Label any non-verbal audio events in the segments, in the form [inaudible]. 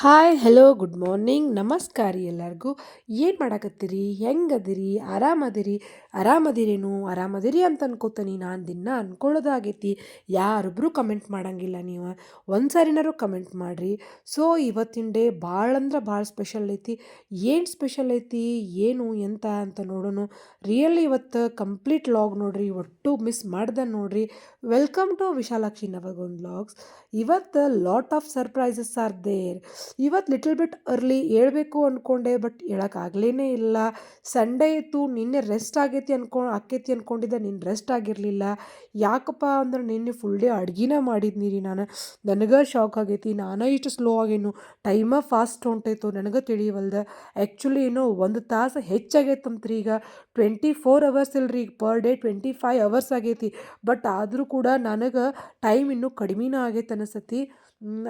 Hi hello good morning ನಮಸ್ಕಾರ ರೀ ಎಲ್ಲರಿಗೂ. ಏನು ಮಾಡಾಕತ್ತೀರಿ? ಹೆಂಗದಿರಿ? ಆರಾಮದಿರಿ? ಆರಾಮದಿರೇನು? ಆರಾಮದಿರಿ ಅಂತ ಅನ್ಕೋತೀನಿ ನಾನು ದಿನ ಅನ್ಕೊಳ್ಳೋದಾಗೈತಿ ಯಾರೊಬ್ಬರು ಕಮೆಂಟ್ ಮಾಡಂಗಿಲ್ಲ ನೀವು. ಒಂದು ಸಾರಿನಾರು ಕಮೆಂಟ್ ಮಾಡಿರಿ. ಸೊ ಇವತ್ತಿನ ಡೇ ಭಾಳ ಅಂದ್ರೆ ಭಾಳ ಸ್ಪೆಷಲ್ ಐತಿ. ಏನು ಸ್ಪೆಷಲ್ ಐತಿ? ಏನು? ಎಂತ ಅಂತ ನೋಡೋಣ. ರಿಯಲಿ ಇವತ್ತು ಕಂಪ್ಲೀಟ್ ಲಾಗ್ ನೋಡ್ರಿ. ಒಟ್ಟು ಮಿಸ್ ಮಾಡ್ದೆ ನೋಡ್ರಿ. Welcome to Vishalakshi Navalgund vlogs ಇವತ್ತು lot of surprises are there ಇವತ್ತು ಲಿಟಲ್ ಬಿಟ್ ಅರ್ಲಿ ಹೇಳ್ಬೇಕು ಅಂದ್ಕೊಂಡೆ ಬಟ್ ಹೇಳೋಕ್ಕಾಗ್ಲೇ ಇಲ್ಲ. ಸಂಡೇ ಇತ್ತು, ನಿನ್ನೆ ರೆಸ್ಟ್ ಆಗೈತಿ ಅನ್ಕೊ ಆಕೈತಿ ಅಂದ್ಕೊಂಡಿದ್ದೆ ನಿನ್ನ ರೆಸ್ಟ್ ಆಗಿರಲಿಲ್ಲ. ಯಾಕಪ್ಪ ಅಂದ್ರೆ ನಿನ್ನೆ ಫುಲ್ ಡೇ ಅಡ್ಗಿನ ಮಾಡಿದ್ನಿ ರೀ ನಾನು. ನನಗೆ ಶಾಕ್ ಆಗೈತಿ, ನಾನೇ ಇಷ್ಟು ಸ್ಲೋ ಆಗೇನು. ಟೈಮ ಫಾಸ್ಟ್ ಹೊಂಟೈತು, ನನಗೆ ತಿಳಿಯವಲ್ದೆ ಆ್ಯಕ್ಚುಲಿ ಏನೋ ಒಂದು ತಾಸು ಹೆಚ್ಚಾಗೈತಂತ್ರಿ ಈಗ. ಟ್ವೆಂಟಿ ಫೋರ್ ಅವರ್ಸ್ ಇಲ್ರಿ ಈಗ per day twenty five hours ಆಗೈತಿ. ಬಟ್ ಆದರೂ ಕೂಡ ನನಗೆ ಟೈಮ್ ಇನ್ನೂ ಕಡಿಮೆನೂ ಆಗೈತೆ ಅನಿಸತಿ.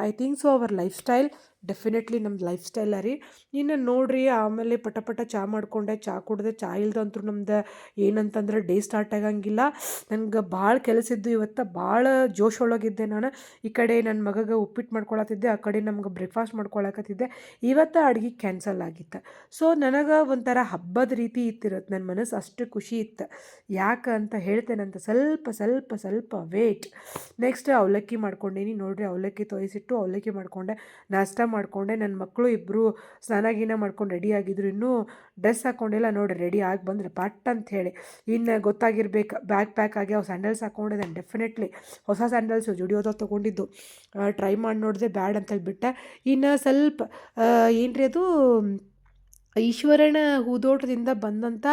I think so our lifestyle definitely ನಮ್ಮ ಲೈಫ್ ಸ್ಟೈಲ ರೀ ಇನ್ನು ನೋಡಿರಿ ಆಮೇಲೆ ಪಟ ಪಟ ಚಹಾ ಮಾಡಿಕೊಂಡೆ, ಚಾ ಕುಡ್ದೆ, ಚಾ ಇಲ್ದಂತೂ ನಮ್ದು ಏನಂತಂದ್ರೆ ಡೇ ಸ್ಟಾರ್ಟ್ ಆಗಂಗಿಲ್ಲ. ನನಗೆ ಭಾಳ ಕೆಲಸ ಇದ್ದು ಇವತ್ತು ಭಾಳ ಜೋಶ್ ಒಳಗಿದ್ದೆ ನಾನು. ಈ ಕಡೆ ನನ್ನ ಮಗಗೆ ಉಪ್ಪಿಟ್ಟು ಮಾಡ್ಕೊಳತ್ತಿದ್ದೆ, ಆ ಕಡೆ ನಮ್ಗೆ ಬ್ರೇಕ್ಫಾಸ್ಟ್ ಮಾಡ್ಕೊಳಕತ್ತಿದ್ದೆ. ಇವತ್ತು ಅಡುಗೆ ಕ್ಯಾನ್ಸಲ್ ಆಗಿತ್ತು. ಸೊ ನನಗೆ ಒಂಥರ ಹಬ್ಬದ ರೀತಿ ಇತ್ತಿರತ್ತೆ ನನ್ನ ಮನಸ್ಸು ಅಷ್ಟು ಖುಷಿ ಇತ್ತು. ಯಾಕೆ ಅಂತ ಹೇಳ್ತೇನಂತ ಸ್ವಲ್ಪ ಸ್ವಲ್ಪ ಸ್ವಲ್ಪ ವೇಟ್ ನೆಕ್ಸ್ಟ್ ಅವಲಕ್ಕಿ ಮಾಡ್ಕೊಂಡೇನಿ. ನೋಡಿರಿ ಅವಲಕ್ಕಿ ತೋಯಿಸಿಟ್ಟು ಅವಲಕ್ಕಿ ಮಾಡಿಕೊಂಡೆ. ನಾಷ್ಟ ಮಾಡಿಕೊಂಡೆ ನನ್ನ ಮಕ್ಕಳು ಇಬ್ಬರು ಸ್ನಾನ ಗೀನ ಮಾಡ್ಕೊಂಡು ರೆಡಿ ಆಗಿದ್ರು. ಇನ್ನೂ ಡ್ರೆಸ್ ಹಾಕ್ಕೊಂಡಿಲ್ಲ ನೋಡಿ ರೆಡಿ ಆಗಿ ಬಂದರೆ ಪಟ್ ಅಂತ ಹೇಳಿ ಇನ್ನು ಗೊತ್ತಾಗಿರ್ಬೇಕು, ಬ್ಯಾಗ್ ಪ್ಯಾಕ್ ಆಗಿ ಅವು ಸ್ಯಾಂಡಲ್ಸ್ ನಾನು ಡೆಫಿನೆಟ್ಲಿ ಹೊಸ ಸ್ಯಾಂಡಲ್ಸ್ ಜುಡಿಯೋದೋ ತೊಗೊಂಡಿದ್ದು. ಟ್ರೈ ಮಾಡಿ ನೋಡಿದೆ ಬ್ಯಾಡ್ ಅಂತೇಳಿ ಬಿಟ್ಟೆ ಇನ್ನು ಸ್ವಲ್ಪ ಏನು ರೀ ಅದು? ಈಶ್ವರನ ಹೂದೋಟದಿಂದ ಬಂದಂಥ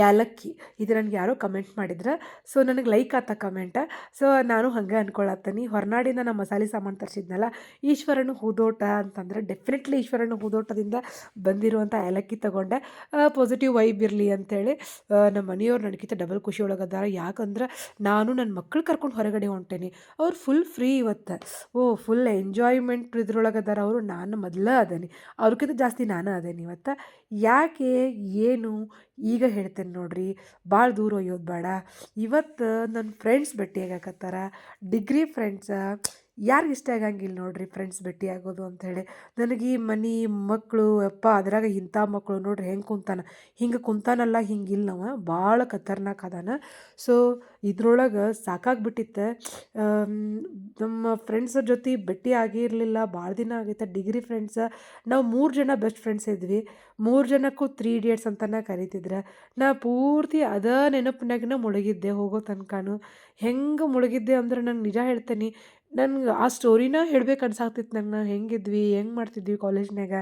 ಯಾಲಕ್ಕಿ. ಇದು ನನಗೆ ಯಾರೋ ಕಮೆಂಟ್ ಮಾಡಿದ್ರೆ. ಸೊ ನನಗೆ ಲೈಕ್ ಆತ ಕಮೆಂಟ ಸೊ ನಾನು ಹಂಗೆ ಅನ್ಕೊಳತ್ತೀನಿ. ಹೊರನಾಡಿಂದ ನಾನು ಮಸಾಲೆ ಸಾಮಾನು ತರಿಸಿದ್ನಲ್ಲ, ಈಶ್ವರನ ಹೂದೋಟ ಅಂತಂದ್ರೆ ಡೆಫಿನೆಟ್ಲಿ ಈಶ್ವರನ ಹೂದೋಟದಿಂದ ಬಂದಿರುವಂಥ ಏಲಕ್ಕಿ ತಗೊಂಡೆ. ಪಾಸಿಟಿವ್ ವೈಬ್ ಇರಲಿ ಅಂತೇಳಿ. ನಮ್ಮ ಮನೆಯವ್ರು ನನಗಿಂತ ಡಬಲ್ ಖುಷಿ ಒಳಗದಾರ. ಯಾಕಂದ್ರೆ ನಾನು ನನ್ನ ಮಕ್ಕಳು ಕರ್ಕೊಂಡು ಹೊರಗಡೆ ಹೊಂಟೇನಿ. ಅವ್ರು ಫುಲ್ ಫ್ರೀ ಇವತ್ತು. ಓ ಫುಲ್ ಎಂಜಾಯ್ಮೆಂಟ್ ಇದ್ರೊಳಗದಾರ ಅವರು. ನಾನು ಮೊದಲ ಅದೇನಿ ಅವ್ರಿಗಿಂತ ಜಾಸ್ತಿ ನಾನು ಅದೇನಿ ಇವತ್ತು. ಯಾಕೆ, ಏನು? ಈಗ ಹೇಳ್ತೇನೆ ನೋಡ್ರಿ ಭಾಳ ದೂರ ಒಯ್ಯೋದು ಬೇಡ. ಇವತ್ತು ನನ್ನ ಫ್ರೆಂಡ್ಸ್ ಭೇಟಿಯಾಗಕತ್ತಾರ. ಡಿಗ್ರಿ ಫ್ರೆಂಡ್ಸ ಯಾರಿಗೆ ಇಷ್ಟ ಆಗಂಗಿಲ್ಲ ನೋಡ್ರಿ ಫ್ರೆಂಡ್ಸ್ ಭೇಟಿ ಆಗೋದು ಅಂಥೇಳಿ ನನಗೆ ಈ ಮನೆ ಮಕ್ಕಳು ಅಪ್ಪ ಅದ್ರಾಗ ಇಂಥ ಮಕ್ಕಳು ನೋಡ್ರಿ ಹೆಂಗೆ ಕುಂತಾನ. ಹಿಂಗೆ ಕುಂತಾನಲ್ಲ ಹಿಂಗಿಲ್ಲ ಅವ ಭಾಳ ಖತರ್ನಾಕ್ ಅದಾನ. ಸೊ ಇದ್ರೊಳಗೆ ಸಾಕಾಗ್ಬಿಟ್ಟಿತ್ತ. ನಮ್ಮ ಫ್ರೆಂಡ್ಸ್ ಜೊತೆ ಭೇಟಿ ಆಗಿರಲಿಲ್ಲ ಭಾಳ ದಿನ ಆಗೈತೆ. ಡಿಗ್ರಿ ಫ್ರೆಂಡ್ಸ್ ನಾವು ಮೂರು ಜನ ಬೆಸ್ಟ್ ಫ್ರೆಂಡ್ಸ್ ಇದ್ವಿ. ಮೂರು ಜನಕ್ಕೂ ತ್ರೀ ಇಡಿಯಟ್ಸ್ ಅಂತಲೇ ಕರಿತಿದ್ರೆ. ನಾ ಪೂರ್ತಿ ಅದ ನೆನಪಿನಾಗಿನ ಮುಳುಗಿದ್ದೆ ಹೋಗೋ ತನಕನೂ. ಹೆಂಗೆ ಮುಳುಗಿದ್ದೆ ಅಂದ್ರೆ ನಂಗೆ ನಿಜ ಹೇಳ್ತೇನೆ. ನನ್ಗೆ ಆ ಸ್ಟೋರಿನ ಹೇಳ್ಬೇಕು ಅನ್ಸಾಗ್ತಿತ್ತು. ನಂಗೆ ಹೆಂಗಿದ್ವಿ ಹೆಂಗೆ ಮಾಡ್ತಿದ್ವಿ ಕಾಲೇಜ್ನಾಗ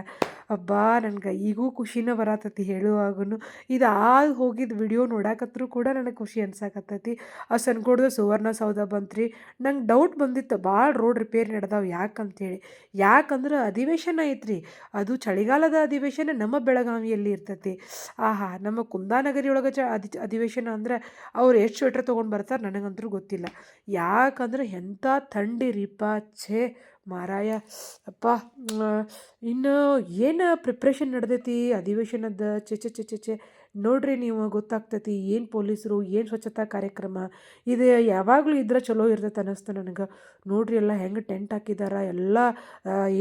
ಅಬ್ಬಾ, ನನ್ಗೆ ಈಗೂ ಖುಷಿನ ಬರತತಿ ಹೇಳುವಾಗೂ ಇದು ಆಗ ಹೋಗಿದ್ದ ವಿಡಿಯೋ ನೋಡಾಕತ್ರೂ ಕೂಡ ನನಗೆ ಖುಷಿ ಅನ್ಸಾಕತ್ತೈತಿ. ಆ ಸಣ್ಣ ಸುವರ್ಣ ಸೌಧ ಬಂತ್ರಿ. ನಂಗೆ ಡೌಟ್ ಬಂದಿತ್ತು ಭಾಳ ರೋಡ್ ರಿಪೇರಿ ನಡೆದಾವೆ ಯಾಕಂತೇಳಿ. ಯಾಕಂದ್ರೆ ಅಧಿವೇಶನ ಐತ್ರಿ. ಅದು ಚಳಿಗಾಲದ ಅಧಿವೇಶನ ನಮ್ಮ ಬೆಳಗಾವಿಯಲ್ಲಿ ಇರ್ತೈತಿ. ಆಹಾ, ನಮ್ಮ ಕುಂದಾನಗರಿಯೊಳಗೆ ಚ ಅಧಿ ಅಧಿವೇಶನ ಅಂದ್ರೆ ಅವ್ರು ಎಷ್ಟು ಸ್ವೆಟ್ರ್ ತೊಗೊಂಡು ಬರ್ತಾರೆ ನನಗಂತೂ ಗೊತ್ತಿಲ್ಲ. ಯಾಕಂದ್ರೆ ಎಂಥ ಥಂಡಿ ರೀಪ ಛೇ. ಮಾರಾಯ. ಅಪ್ಪ ಇನ್ನು ಏನು ಪ್ರಿಪ್ರೇಷನ್ ನಡೆದೈತಿ? ಅಧಿವೇಶನದ ಚೆ ಚೆ ಚೆ ಚೆ ಚೆ ನೋಡ್ರಿ ನೀವು, ಗೊತ್ತಾಗ್ತೈತಿ. ಏನು ಪೊಲೀಸರು, ಏನು ಸ್ವಚ್ಛತಾ ಕಾರ್ಯಕ್ರಮ? ಇದು ಯಾವಾಗಲೂ ಇದ್ರೆ ಚಲೋ ಇರ್ತೈತೆ ಅನ್ನಿಸ್ತು ನನಗೆ. ನೋಡ್ರಿ ಎಲ್ಲ ಹೆಂಗೆ ಟೆಂಟ್ ಹಾಕಿದಾರ, ಎಲ್ಲ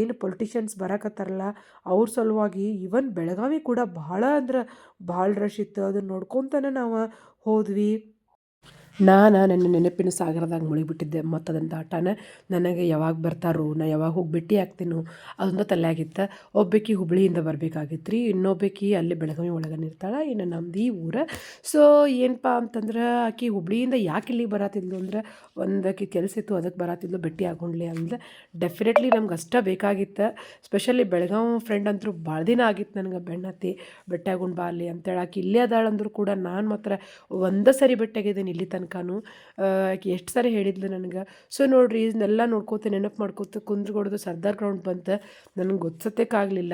ಏನು ಪೊಲಿಟಿಷಿಯನ್ಸ್ ಬರಕತ್ತಾರಲ್ಲ, ಅವ್ರ ಸಲುವಾಗಿ ಇವನ್ ಬೆಳಗಾವಿ ಕೂಡ ಭಾಳ ಅಂದ್ರೆ ಭಾಳ ರಶ್ ಇತ್ತು. ಅದನ್ನು ನೋಡ್ಕೊತಾನೆ ನಾವು ಹೋದ್ವಿ. ನಾನು ನನ್ನ ನೆನಪಿನ ಸಾಗರದಾಗ ಮುಳುಗಿಬಿಟ್ಟಿದ್ದೆ. ಮತ್ತು ಅದನ್ನು ದಾಟಾನ ನನಗೆ ಯಾವಾಗ ಬರ್ತಾರೋ, ನಾ ಯಾವಾಗ ಹೋಗಿ ಭೇಟಿ ಆಗ್ತೀನೋ ಅದೊಂದು ತಲೆಯಾಗಿತ್ತು. ಒಬ್ಬಾಕಿ ಹುಬ್ಬಳ್ಳಿಯಿಂದ ಬರಬೇಕಾಗಿತ್ತು ರೀ ಇನ್ನೊಬ್ಬಾಕಿ ಅಲ್ಲಿ ಬೆಳಗಾವಿ ಒಳಗನೆ ಇರ್ತಾಳೆ ಇನ್ನು ನಮ್ದು ಈ ಊರ. ಸೊ ಏನಪ್ಪ ಅಂತಂದ್ರೆ ಆಕಿ ಹುಬ್ಳಿಯಿಂದ ಯಾಕೆ ಇಲ್ಲಿಗೆ ಬರತ್ತಿದ್ಲು ಅಂದ್ರೆ ಒಂದಕ್ಕೆ ಕೆಲಸ ಇತ್ತು ಅದಕ್ಕೆ ಬರತ್ತಿದ್ಲು ಭೇಟಿ ಆಗೊಂಡ್ಲಿ ಅಂದ್ರೆ ಡೆಫಿನೆಟ್ಲಿ ನಮ್ಗೆ ಅಷ್ಟೇ ಬೇಕಾಗಿತ್ತು. ಸ್ಪೆಷಲಿ ಬೆಳಗಾವಿ ಫ್ರೆಂಡ್ ಅಂತೂ ಭಾಳ ದಿನ ಆಗಿತ್ತು ನನಗೆ ಬೆಣ್ಣತ್ತಿ ಭೇಟಿ ಆಗೊಂಡು ಬಾ ಅಲ್ಲಿ ಅಂತೇಳಿ. ಆಕಿ ಇಲ್ಲೇ ಅದಾಳಂದ್ರೂ ಕೂಡ ನಾನು ಮಾತ್ರ ಒಂದೇ ಸರಿ ಭೇಟಿಯಾಗಿದ್ದೀನಿ ಇಲ್ಲಿ ತನಕನೂ ಆಕೆ ಎಷ್ಟು ಸಾರಿ ಹೇಳಿದ್ಲು ನನಗೆ. ಸೊ ನೋಡಿರಿ ಇದನ್ನೆಲ್ಲ ನೋಡ್ಕೋತ ನೆನಪು ಮಾಡ್ಕೋತ ಕುಂದ್ರಗೊಡ್ದು ಸರ್ದಾರ್ ಗ್ರೌಂಡ್ ಬಂತು. ನನಗೆ ಗೊತ್ತಕ್ಕಾಗಲಿಲ್ಲ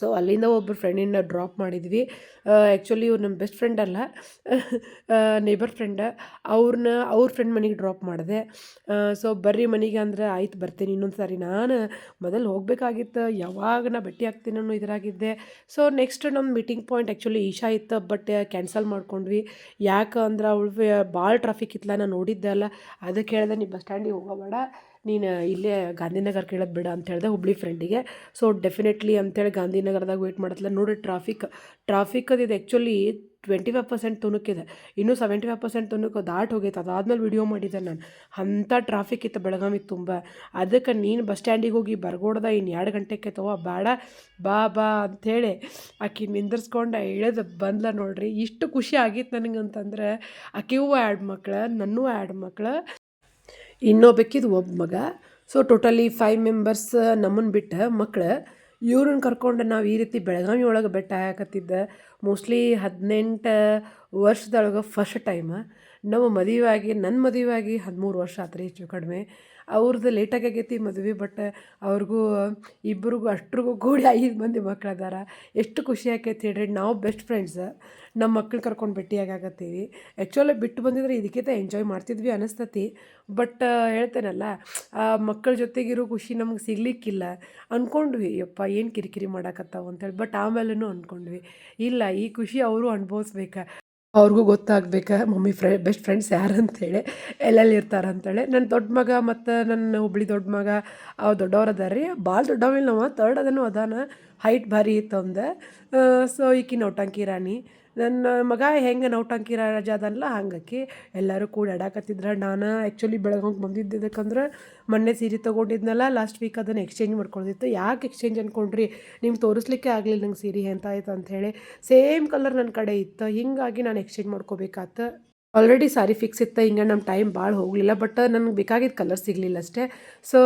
ಸೊ ಅಲ್ಲಿಂದ ಒಬ್ಬರು ಫ್ರೆಂಡಿನ ಡ್ರಾಪ್ ಮಾಡಿದ್ವಿ. ಆ್ಯಕ್ಚುಲಿ ಇವ್ರು ನಮ್ಮ ಬೆಸ್ಟ್ ಫ್ರೆಂಡ್ ಅಲ್ಲ. ನೇಬರ್ ಫ್ರೆಂಡ ಅವ್ರನ್ನ ಅವ್ರ ಫ್ರೆಂಡ್ ಮನೆಗೆ ಡ್ರಾಪ್ ಮಾಡಿದೆ. ಸೊ ಬರ್ರಿ ಮನೆಗೆ ಅಂದ್ರೆ ಆಯ್ತು ಬರ್ತೀನಿ ಇನ್ನೊಂದು ಸಾರಿ ನಾನು ಮೊದಲು ಹೋಗಬೇಕಾಗಿತ್ತು. ಯಾವಾಗ ನಾ ಭೇಟಿ ಆಗ್ತೀನಿ ಅನ್ನೋ ಇದರಾಗಿದ್ದೆ. ಸೊ ನೆಕ್ಸ್ಟ್ ನಮ್ಮ ಮೀಟಿಂಗ್ ಪಾಯಿಂಟ್ ಆ್ಯಕ್ಚುಲಿ ಈಶಾ ಇತ್ತು ಬಟ್ ಕ್ಯಾನ್ಸಲ್ ಮಾಡ್ಕೊಂಡ್ವಿ. ಯಾಕೆ ಅಂದ್ರೆ ಅವಳು, ಭಾಳ ಟ್ರಾಫಿಕ್ ಇತ್ತಲ್ಲ ನಾನು ನೋಡಿದ್ದೆ ಅಲ್ಲ. ಅದಕ್ಕೆ ಹೇಳಿದೆ ನೀವು ಬಸ್ ಸ್ಟ್ಯಾಂಡಿಗೆ ಹೋಗೋಬೇಡ. ನೀನು ಇಲ್ಲೇ ಗಾಂಧಿನಗರ್ ಕೇಳೋದು ಬೇಡ ಅಂತ ಹೇಳಿದೆ ಹುಬ್ಳಿ ಫ್ರೆಂಡಿಗೆ ಸೊ ಡೆಫಿನೆಟ್ಲಿ ಅಂತೇಳಿ ಗಾಂಧಿನಗರದಾಗ ವೇಟ್ ಮಾಡತ್ತಲ್ಲ ನೋಡಿ ಟ್ರಾಫಿಕ್ ಟ್ರಾಫಿಕ್ ಇದು ಆ್ಯಕ್ಚುಲಿ ಟ್ವೆಂಟಿ ಫೈವ್ ಪರ್ಸೆಂಟ್ ತುಣುಕಿದೆ. ಇನ್ನೂ ಸೆವೆಂಟಿ ಫೈವ್ ಪರ್ಸೆಂಟ್ ತುಣುಕು ದಾಟ್ ಹೋಗೈತೆ. ಅದಾದ್ಮೇಲೆ ವಿಡಿಯೋ ಮಾಡಿದ್ದೆ ನಾನು. ಅಂಥ ಟ್ರಾಫಿಕ್ ಇತ್ತು ಬೆಳಗಾವಿ ತುಂಬ. ಅದಕ್ಕೆ ನೀನು ಬಸ್ ಸ್ಟ್ಯಾಂಡಿಗೆ ಹೋಗಿ ಬರ್ಗೋಡ್ದ ಇನ್ನು ಎರಡು ಗಂಟೆಗೆ ತಗೋ, ಬೇಡ, ಬಾ ಬಾ ಅಂಥೇಳಿ ಆಕಿ ನಿಂದಿರ್ಸ್ಕೊಂಡು ಇಳಿದು ಬಂದ್ಲ ನೋಡ್ರಿ. ಇಷ್ಟು ಖುಷಿ ಆಗಿತ್ತು ನನಗೆ ಅಂತಂದ್ರೆ ಆಕಿಗೂ ಆ್ಯಡ್ ಮಕ್ಳು, ನನ್ನೂ ಆ್ಯಡ್ ಮಕ್ಳು. ಇನ್ನೊಬ್ಬಕ್ಕಿದು ಒಬ್ಬ ಮಗ. ಸೊ ಟೋಟಲಿ ಫೈವ್ ಮೆಂಬರ್ಸ್ ನಮ್ಮನ್ನು ಬಿಟ್ಟು ಮಕ್ಳು. ಇವ್ರನ್ನ ಕರ್ಕೊಂಡು ನಾವು ಈ ರೀತಿ ಬೆಳಗಾವಿ ಒಳಗೆ ಬೆಟ್ಟ ಹಾಕತ್ತಿದ್ದ. ಮೋಸ್ಟ್ಲಿ ಹದಿನೆಂಟು ವರ್ಷದೊಳಗೆ ಫಸ್ಟ್ ಟೈಮ್ ನಾವು ಮದುವೆಯಾಗಿ ನನ್ನ ಮದುವೆಯಾಗಿ ಹದಿಮೂರು ವರ್ಷ ಆತ್ರಿ ಹೆಚ್ಚು ಕಡಿಮೆ. ಅವ್ರದ್ದು ಲೇಟಾಗಿ ಆಗೈತಿ ಮದುವೆ ಬಟ್ ಅವ್ರಿಗೂ ಇಬ್ಬರಿಗೂ ಅಷ್ಟ್ರಿಗೂ ಕೂಡಿ ಐದು ಮಂದಿ ಮಕ್ಳು ಅದಾರ ಎಷ್ಟು ಖುಷಿ ಆಕೈತಿ ಹೇಳ್ರಿ. ನಾವು ಬೆಸ್ಟ್ ಫ್ರೆಂಡ್ಸ್ ನಮ್ಮ ಮಕ್ಳು ಕರ್ಕೊಂಡು ಭೇಟಿಯಾಗತ್ತೀವಿ ಆ್ಯಕ್ಚುಲಿ ಬಿಟ್ಟು ಬಂದಿದ್ರೆ ಇದಕ್ಕಿಂತ ಎಂಜಾಯ್ ಮಾಡ್ತಿದ್ವಿ ಅನಿಸ್ತತಿ. ಬಟ್ ಹೇಳ್ತೇನಲ್ಲ ಮಕ್ಕಳ ಜೊತೆಗಿರೋ ಖುಷಿ ನಮ್ಗೆ ಸಿಗ್ಲಿಕ್ಕಿಲ್ಲ. ಅಂದ್ಕೊಂಡ್ವಿ ಯಪ್ಪ, ಏನು ಕಿರಿಕಿರಿ ಮಾಡಾಕತ್ತಾವ ಅಂತೇಳಿ. ಬಟ್ ಆಮೇಲೂ ಅಂದ್ಕೊಂಡ್ವಿ ಇಲ್ಲ, ಈ ಖುಷಿ ಅವರು ಅನುಭವಿಸ್ಬೇಕು. ಅವ್ರಿಗೂ ಗೊತ್ತಾಗ್ಬೇಕಾ, ಮಮ್ಮಿ ಫ್ರೆ ಬೆಸ್ಟ್ ಫ್ರೆಂಡ್ಸ್ ಯಾರು? ಅಂತೇಳಿ. ಎಲ್ಲೆಲ್ಲಿ ಇರ್ತಾರೆ ಅಂತೇಳಿ. ನನ್ನ ದೊಡ್ಡ ಮಗ ಮತ್ತು ನನ್ನ ಹುಬ್ಳಿ ದೊಡ್ಡ ಮಗ, ಅವ ದೊಡ್ಡವ್ರು ಅದಾರ ರೀ. ಭಾಳ ದೊಡ್ಡವಿಲ್ಲ ನಾವು. ತರ್ಡ್ ಅದನ್ನು ಅದಾನ. ಹೈಟ್ ಭಾರಿ ಇತ್ತು ಅಂದ ಸೊ ಈಕಿ ನೌಟಂಕಿ ರಾಣಿ. ನನ್ನ ಮಗ ಹೆಂಗೆ ನೌಟಂಕಿ ರಾಜ ಅದಲ್ಲ ಹಂಗಾಕಿ ಎಲ್ಲರೂ ಕೂಡ ಆಡಾಕತ್ತಿದ್ರು ನಾನು ಆ್ಯಕ್ಚುಲಿ ಬೆಳಗಾವಿಗೆ ಬಂದಿದ್ದಕ್ಕಂದ್ರೆ ಮೊನ್ನೆ ಸೀರೆ ತೊಗೊಂಡಿದ್ನಲ್ಲ ಲಾಸ್ಟ್ ವೀಕ್ ಅದನ್ನು ಎಕ್ಸ್ಚೇಂಜ್ ಮಾಡ್ಕೊಂಡಿತ್ತು. ಯಾಕೆ ಎಕ್ಸ್ಚೇಂಜ್ ಅಂದ್ಕೊಂಡ್ರಿ ನಿಮ್ಗೆ ತೋರಿಸ್ಲಿಕ್ಕೆ ಆಗಲಿಲ್ಲ ನಂಗೆ ಸೀರೆ ಆಯ್ತು ಅಂಥೇಳಿ ಸೇಮ್ ಕಲರ್ ನನ್ನ ಕಡೆ ಇತ್ತು. ಹಿಂಗಾಗಿ ನಾನು ಎಕ್ಸ್ಚೇಂಜ್ ಮಾಡ್ಕೋಬೇಕಾತು. ಆಲ್ರೆಡಿ ಸಾರಿ ಫಿಕ್ಸ್ ಇತ್ತು, ಹಿಂಗೆ ನಮ್ಮ ಟೈಮ್ ಭಾಳ ಹೋಗಲಿಲ್ಲ ಬಟ್ ನನಗೆ ಬೇಕಾಗಿದ್ದ ಕಲರ್ ಸಿಗಲಿಲ್ಲ ಅಷ್ಟೇ. ಸೊ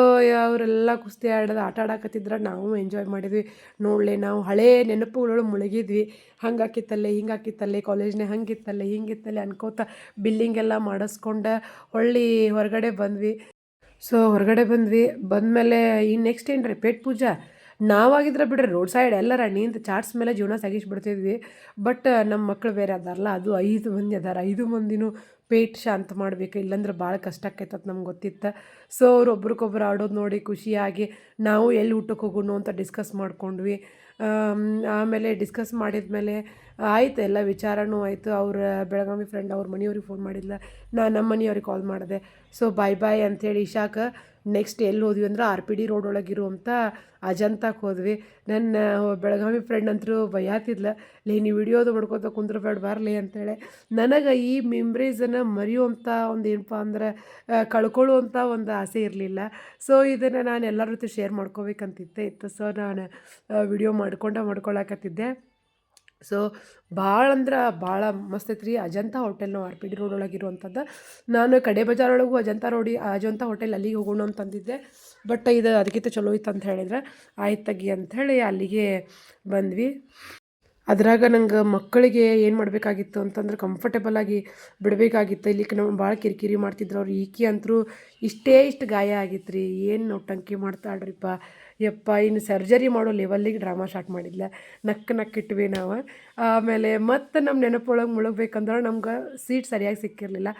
ಅವರೆಲ್ಲ ಕುಸ್ತಿ ಆಡೋದು, ಆಟ ಆಡಕತ್ತಿದ್ರೆ ನಾವು ಎಂಜಾಯ್ ಮಾಡಿದ್ವಿ. ನೋಡಲೆ ನಾವು ಹಳೇ ನೆನಪುಗಳು ಮುಳುಗಿದ್ವಿ. ಹಂಗೆ ಹಾಕಿತ್ತಲ್ಲೇ ಹಿಂಗೆ ಹಾಕಿತ್ತಲ್ಲೇ ಕಾಲೇಜ್ನೇ ಹಂಗಿತ್ತಲ್ಲೇ, ಹಿಂಗಿತ್ತಲ್ಲೇ ಅನ್ಕೋತ ಬಿಲ್ಲಿಂಗ್ ಎಲ್ಲ ಮಾಡಿಸ್ಕೊಂಡು ಹೊಳ್ಳಿ ಹೊರಗಡೆ ಬಂದ್ವಿ. ಸೊ ಹೊರಗಡೆ ಬಂದ್ವಿ. ಬಂದಮೇಲೆ ಈ ನೆಕ್ಸ್ಟ್ ಏನು ರೀ ಪೇಟ್ ಪೂಜಾ? ನಾವಾಗಿದ್ರೆ ಬಿಡ್ರಿ ರೋಡ್ ಸೈಡ್ ಎಲ್ಲರ ನಿಂತು ಚಾಟ್ಸ್ ಮೇಲೆ ಜೀವನ ಸಾಗಿಸ್ಬಿಡ್ತಿದ್ವಿ. ಬಟ್ ನಮ್ಮ ಮಕ್ಕಳು ಬೇರೆ ಅದಾರಲ್ಲ, ಅದು ಐದು ಮಂದಿ ಅದಾರ. ಐದು ಮಂದಿನೂ ಪೇಟ್ ಶಾಂತ ಮಾಡಬೇಕು, ಇಲ್ಲಾಂದ್ರೆ ಭಾಳ ಕಷ್ಟ ಆಕೈತತ್ ನಮ್ಗೆ ಗೊತ್ತಿತ್ತು. ಸೊ ಅವ್ರು ಒಬ್ರಿಗೊಬ್ರು ಆಡೋದು ನೋಡಿ ಖುಷಿಯಾಗಿ ನಾವು ಎಲ್ಲಿ ಊಟಕ್ಕೆ ಹೋಗೋಣ ಅಂತ ಡಿಸ್ಕಸ್ ಮಾಡ್ಕೊಂಡ್ವಿ. ಆಮೇಲೆ ಡಿಸ್ಕಸ್ ಮಾಡಿದ ಮೇಲೆ ಆಯ್ತು, ಎಲ್ಲ ವಿಚಾರನೂ ಆಯಿತು. ಅವ್ರ ಬೆಳಗಾವಿ ಫ್ರೆಂಡ್ ಅವ್ರ ಮನೆಯವ್ರಿಗೆ ಫೋನ್ ಮಾಡಿದ್ಲ. ನಾ ನಮ್ಮ ಮನೆಯವ್ರಿಗೆ ಕಾಲ್ ಮಾಡಿದೆ. ಸೊ ಬಾಯ್ ಬಾಯ್ ಅಂಥೇಳಿ ಇಶಾಕ ನೆಕ್ಸ್ಟ್ ಎಲ್ಲಿ ಹೋದ್ವಿ ಅಂದ್ರೆ ಆರ್ ಪಿ ಡಿ ರೋಡ್ ಒಳಗಿರುವಂಥ ಅಜಂತಕ್ಕೆ ಹೋದ್ವಿ. ನನ್ನ ಬೆಳಗಾವಿ ಫ್ರೆಂಡ್ ಅಂತೂ ಬೈಯಾತಿದ್ಲ, ಲೇ ನೀವು ವಿಡಿಯೋದು ಮಾಡ್ಕೋತ ಕುಂದ್ರಬೇಡ ಬರಲಿ ಅಂತೇಳಿ. ನನಗೆ ಈ ಮೆಮ್ರೀಸನ್ನು ಮರೆಯುವಂಥ ಒಂದು ಏನಪ್ಪ ಅಂದ್ರೆ ಕಳ್ಕೊಳ್ಳುವಂಥ ಒಂದು ಆಸೆ ಇರಲಿಲ್ಲ. ಸೊ ಇದನ್ನು ನಾನು ಎಲ್ಲರ ಜೊತೆ ಶೇರ್ ಮಾಡ್ಕೋಬೇಕಂತಿದ್ದೆ. ಇತ್ತು. ಸೊ ನಾನು ವಿಡಿಯೋ ಮಾಡ್ಕೊಂಡ ಮಾಡ್ಕೊಳಕತ್ತಿದ್ದೆ. ಸೊ ಭಾಳ ಅಂದ್ರೆ ಭಾಳ ಮಸ್ತ್ ಐತೆ ರೀ ಅಜಂತಾ ಹೋಟೆಲ್ ನಾವು ಆರ್ ಪಿ ಡಿ ರೋಡ್ ಒಳಗೆ ಇರುವಂಥದ್ದು ನಾನು ಕಡೆ ಬಜಾರ್ ಒಳಗೂ ಅಜಂತಾ ರೋಡಿ, ಅಜಂತಾ ಹೋಟೆಲ್ ಅಲ್ಲಿಗೆ ಹೋಗೋಣ ಅಂತಂದಿದ್ದೆ. ಬಟ್ ಇದು ಅದಕ್ಕಿಂತ ಚಲೋ ಇತ್ತು ಅಂತ ಹೇಳಿದ್ರೆ. ಆಯ್ತು ತಗಿ ಅಂಥೇಳಿ ಅಲ್ಲಿಗೆ ಬಂದ್ವಿ. ಅದ್ರಾಗ ನಂಗೆ ಮಕ್ಕಳಿಗೆ ಏನು ಮಾಡಬೇಕಾಗಿತ್ತು ಅಂತಂದ್ರೆ ಕಂಫರ್ಟೇಬಲ್ ಆಗಿ ಬಿಡಬೇಕಾಗಿತ್ತು. ಇಲ್ಲಿ ನಾವು ಭಾಳ ಕಿರಿಕಿರಿ ಮಾಡ್ತಿದ್ರು ಅವ್ರು. ಈಕಿ ಅಂತರೂ ಇಷ್ಟೇ ಇಷ್ಟು ಗಾಯ ಆಗಿತ್ತು ರೀ ಏನು ಟಂಕಿ ಮಾಡ್ತಾಳ್ರಿಪ್ಪ ಯಪ್ಪ, ಇನ್ನು ಸರ್ಜರಿ ಮಾಡೋ ಲೆವೆಲ್ಲಿಗೆ ಡ್ರಾಮಾ ಸ್ಟಾರ್ಟ್ ಮಾಡಿದ್ಲ. ನಕ್ಕ ನಕ್ಕಿಟ್ವಿ ನಾವು. ಆಮೇಲೆ ಮತ್ತೆ ನಮ್ಮ ನೆನಪೊಳಗೆ ಮುಳುಗ್ಬೇಕಂದ್ರೆ ನಮ್ಗೆ ಸೀಟ್ ಸರಿಯಾಗಿ ಸಿಕ್ಕಿರಲಿಲ್ಲ.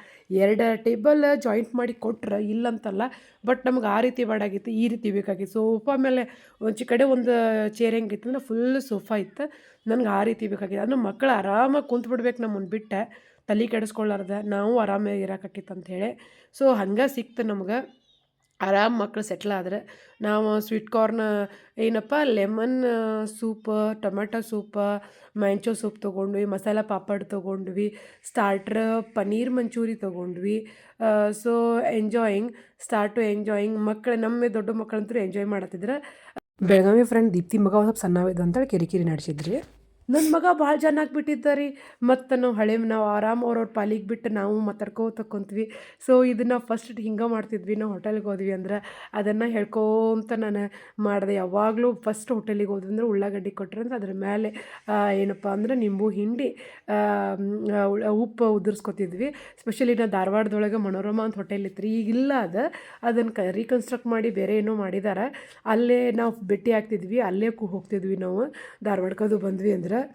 ಎರಡು ಟೇಬಲ್ ಜಾಯಿಂಟ್ ಮಾಡಿ ಕೊಟ್ರೆ ಇಲ್ಲಂತಲ್ಲ ಬಟ್ ನಮ್ಗೆ ಆ ರೀತಿ ಬೇಡಾಗಿತ್ತು, ಈ ರೀತಿ ಬೇಕಾಗಿತ್ತು. ಸೋಫಾ ಮೇಲೆ ಒಂಚಿ ಕಡೆ ಒಂದು ಚೇರ್ ಹೆಂಗಿತ್ತು ಅಂದ್ರೆ ಫುಲ್ ಸೋಫಾ ಇತ್ತು. ನನಗೆ ಆ ರೀತಿ ಬೇಕಾಗಿತ್ತು. ಅಂದ್ರೆ ಮಕ್ಕಳು ಆರಾಮಾಗಿ ಕುಂತು ಬಿಡ್ಬೇಕು ನಮ್ಮನ್ನು ಬಿಟ್ಟೆ ತಲೆ ಕೆಡಿಸ್ಕೊಳ್ಳಾರ್ದೆ ನಾವು ಆರಾಮಾಗಿ ಅಂತ ಅಂಥೇಳಿ ಸೊ ಹಂಗೆ ಸಿಕ್ತು ನಮ್ಗೆ. ಆರಾಮ್ ಮಕ್ಕಳು ಸೆಟ್ಲ್ ಆದ್ರೆ ನಾವು ಸ್ವೀಟ್ ಕಾರ್ನ್ ಏನಪ್ಪ lemon soup tomato soup manchow soup ತೊಗೊಂಡ್ವಿ, ಮಸಾಲ ಪಾಪಡ್ ತೊಗೊಂಡ್ವಿ ಸ್ಟಾರ್ಟ್ರ್ ಪನ್ನೀರ್ ಮಂಚೂರಿ ತೊಗೊಂಡ್ವಿ so enjoying start to enjoying ಮಕ್ಕಳು ನಮ್ಮ ದೊಡ್ಡ ಮಕ್ಕಳಂತೂ ಎಂಜಾಯ್ ಮಾಡತ್ತಿದ್ರೆ. ಬೆಳಗಾವಿ ಫ್ರೆಂಡ್ ದೀಪ್ತಿ ಮಗ ಒಂದು ಸ್ವಲ್ಪ ಸಣ್ಣವಿದ್ದ ಅಂತೇಳಿ ಕಿರಿಕಿರಿ ನಡೆಸಿದ್ರಿ. ನನ್ನ ಮಗ ಭಾಳ ಜನ ಆಗಿಬಿಟ್ಟಿದ್ದ ರೀ ಮತ್ತು ನಾವು ಹಳೆ ನಾವು ಆರಾಮ್ ಅವ್ರವ್ರ ಪಾಲಿಗೆ ಬಿಟ್ಟು ನಾವು ಮಾತಾಡ್ಕೋತ ಕುಂತ್ವಿ. ಸೊ ಇದನ್ನು ಫಸ್ಟ್ ಹಿಂಗೆ ಮಾಡ್ತಿದ್ವಿ. ನಾವು ಹೋಟೆಲ್ಗೆ ಹೋದ್ವಿ ಅಂದ್ರೆ ಅದನ್ನು ಹೇಳ್ಕೋತ ನಾನು ಮಾಡಿದೆ. ಯಾವಾಗಲೂ ಫಸ್ಟ್ ಹೋಟೆಲಿಗೆ ಹೋದ್ವಿ ಅಂದ್ರೆ ಉಳ್ಳಾಗಡ್ಡಿ ಕೊಟ್ಟರೆ ಅಂದ್ರೆ ಅದ್ರ ಮೇಲೆ ಏನಪ್ಪ ಅಂದ್ರೆ ನಿಂಬು ಹಿಂಡಿ ಉಪ್ಪು ಉದುರಿಸ್ಕೊತಿದ್ವಿ. ಸ್ಪೆಷಲಿ ನಾವು ಧಾರವಾಡದೊಳಗೆ ಮನೋರಮ ಅಂತ ಹೋಟೆಲ್ ಇತ್ತು ರೀ ಈಗಿಲ್ಲ ಅದು. ಅದನ್ನು ಕ ರೀಕನ್ಸ್ಟ್ರಕ್ಟ್ ಮಾಡಿ ಬೇರೆ ಏನೋ ಮಾಡಿದ್ದಾರೆ ಅಲ್ಲೇ ನಾವು ಭೇಟಿ ಆಗ್ತಿದ್ವಿ ಅಲ್ಲೇ ಹೋಗ್ತಿದ್ವಿ ನಾವು. ಧಾರವಾಡಕ್ಕದು ಬಂದ್ವಿ ಅಂದ್ರೆ. இருக்கிற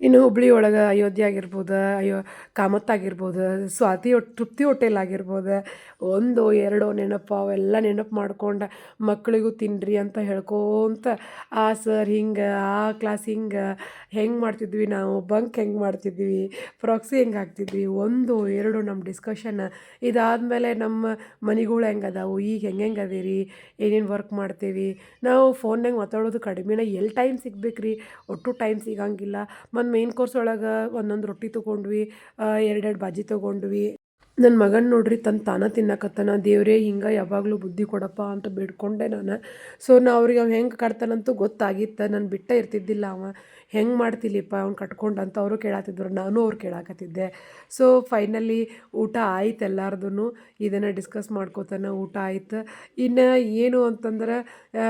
ಇನ್ನು ಹುಬ್ಳಿ ಒಳಗೆ ಅಯೋಧ್ಯೆ ಆಗಿರ್ಬೋದು ಅಯ್ಯೋ ಕಾಮತ್ ಆಗಿರ್ಬೋದು ಸ್ವಾತಿ ತೃಪ್ತಿ ಹೋಟೆಲ್ ಆಗಿರ್ಬೋದು, ಒಂದು, ಎರಡು ನೆನಪು ಅವೆಲ್ಲ ನೆನಪು ಮಾಡ್ಕೊಂಡು ಮಕ್ಕಳಿಗೂ ತಿನ್ನಿರಿ ಅಂತ ಹೇಳ್ಕೊತ, ಆ ಸರ್ ಹಿಂಗೆ, ಆ ಕ್ಲಾಸ್ ಹಿಂಗೆ, ಹೆಂಗೆ ಮಾಡ್ತಿದ್ವಿ ನಾವು, ಬಂಕ್ ಹೆಂಗೆ ಮಾಡ್ತಿದ್ವಿ, ಪ್ರಾಕ್ಸಿ ಹೆಂಗೆ ಹಾಕ್ತಿದ್ವಿ ಒಂದು, ಎರಡು ನಮ್ಮ ಡಿಸ್ಕಷನ್ ಇದಾದಮೇಲೆ ನಮ್ಮ ಮನೆಗಳು ಹೆಂಗೆ ಅದಾವು, ಈಗ ಹೆಂಗೆ ಹೆಂಗೆ ಅದೀರಿ, ಏನೇನು ವರ್ಕ್ ಮಾಡ್ತೀವಿ, ನಾವು ಫೋನ್ಯಾಗ ಮಾತಾಡೋದು ಕಡಿಮೆನ ಎಲ್ಲಿ ಟೈಮ್ ಸಿಗ್ಬೇಕು ರೀ ಒಟ್ಟು ಟೈಮ್ ಸಿಗಂಗಿಲ್ಲ ಮತ್ತು ಮೇನ್ ಕೋರ್ಸ್ ಒಳಗೆ ಒಂದೊಂದು ರೊಟ್ಟಿ ತೊಗೊಂಡ್ವಿ ಎರಡೆರಡು ಬಾಜಿ ತೊಗೊಂಡ್ವಿ. ನನ್ನ ಮಗನ ನೋಡ್ರಿ ತನ್ನ ತಾನ ತಿನ್ನಕತ್ತಾನ, ದೇವರೇ ಹಿಂಗೆ ಯಾವಾಗಲೂ ಬುದ್ಧಿ ಕೊಡಪ್ಪ ಅಂತ ಬೇಡ್ಕೊಂಡೆ ನಾನು. ಸೊ ನಾ ಅವ್ರಿಗೆ ಅವ್ನು ಹೆಂಗೆ ಕಟ್ತಾನಂತೂ ಗೊತ್ತಾಗಿತ್ತು, ನಾನು ಬಿಟ್ಟೇ ಇರ್ತಿದ್ದಿಲ್ಲ ಅವ. ಹೆಂಗೆ ಮಾಡ್ತಿಲಿಪ್ಪ ಅವ್ನು ಕಟ್ಕೊಂಡು ಅಂತ ಅವರು ಕೇಳಾತಿದ್ರು, ನಾನು ಅವ್ರು ಕೇಳಾಕತ್ತಿದ್ದೆ. ಸೊ ಫೈನಲಿ ಊಟ ಆಯ್ತು ಎಲ್ಲಾರ್ದು ಇದನ್ನು ಡಿಸ್ಕಸ್ ಮಾಡ್ಕೋತಾನೆ ಊಟ ಆಯ್ತು. ಇನ್ನು ಏನು ಅಂತಂದ್ರೆ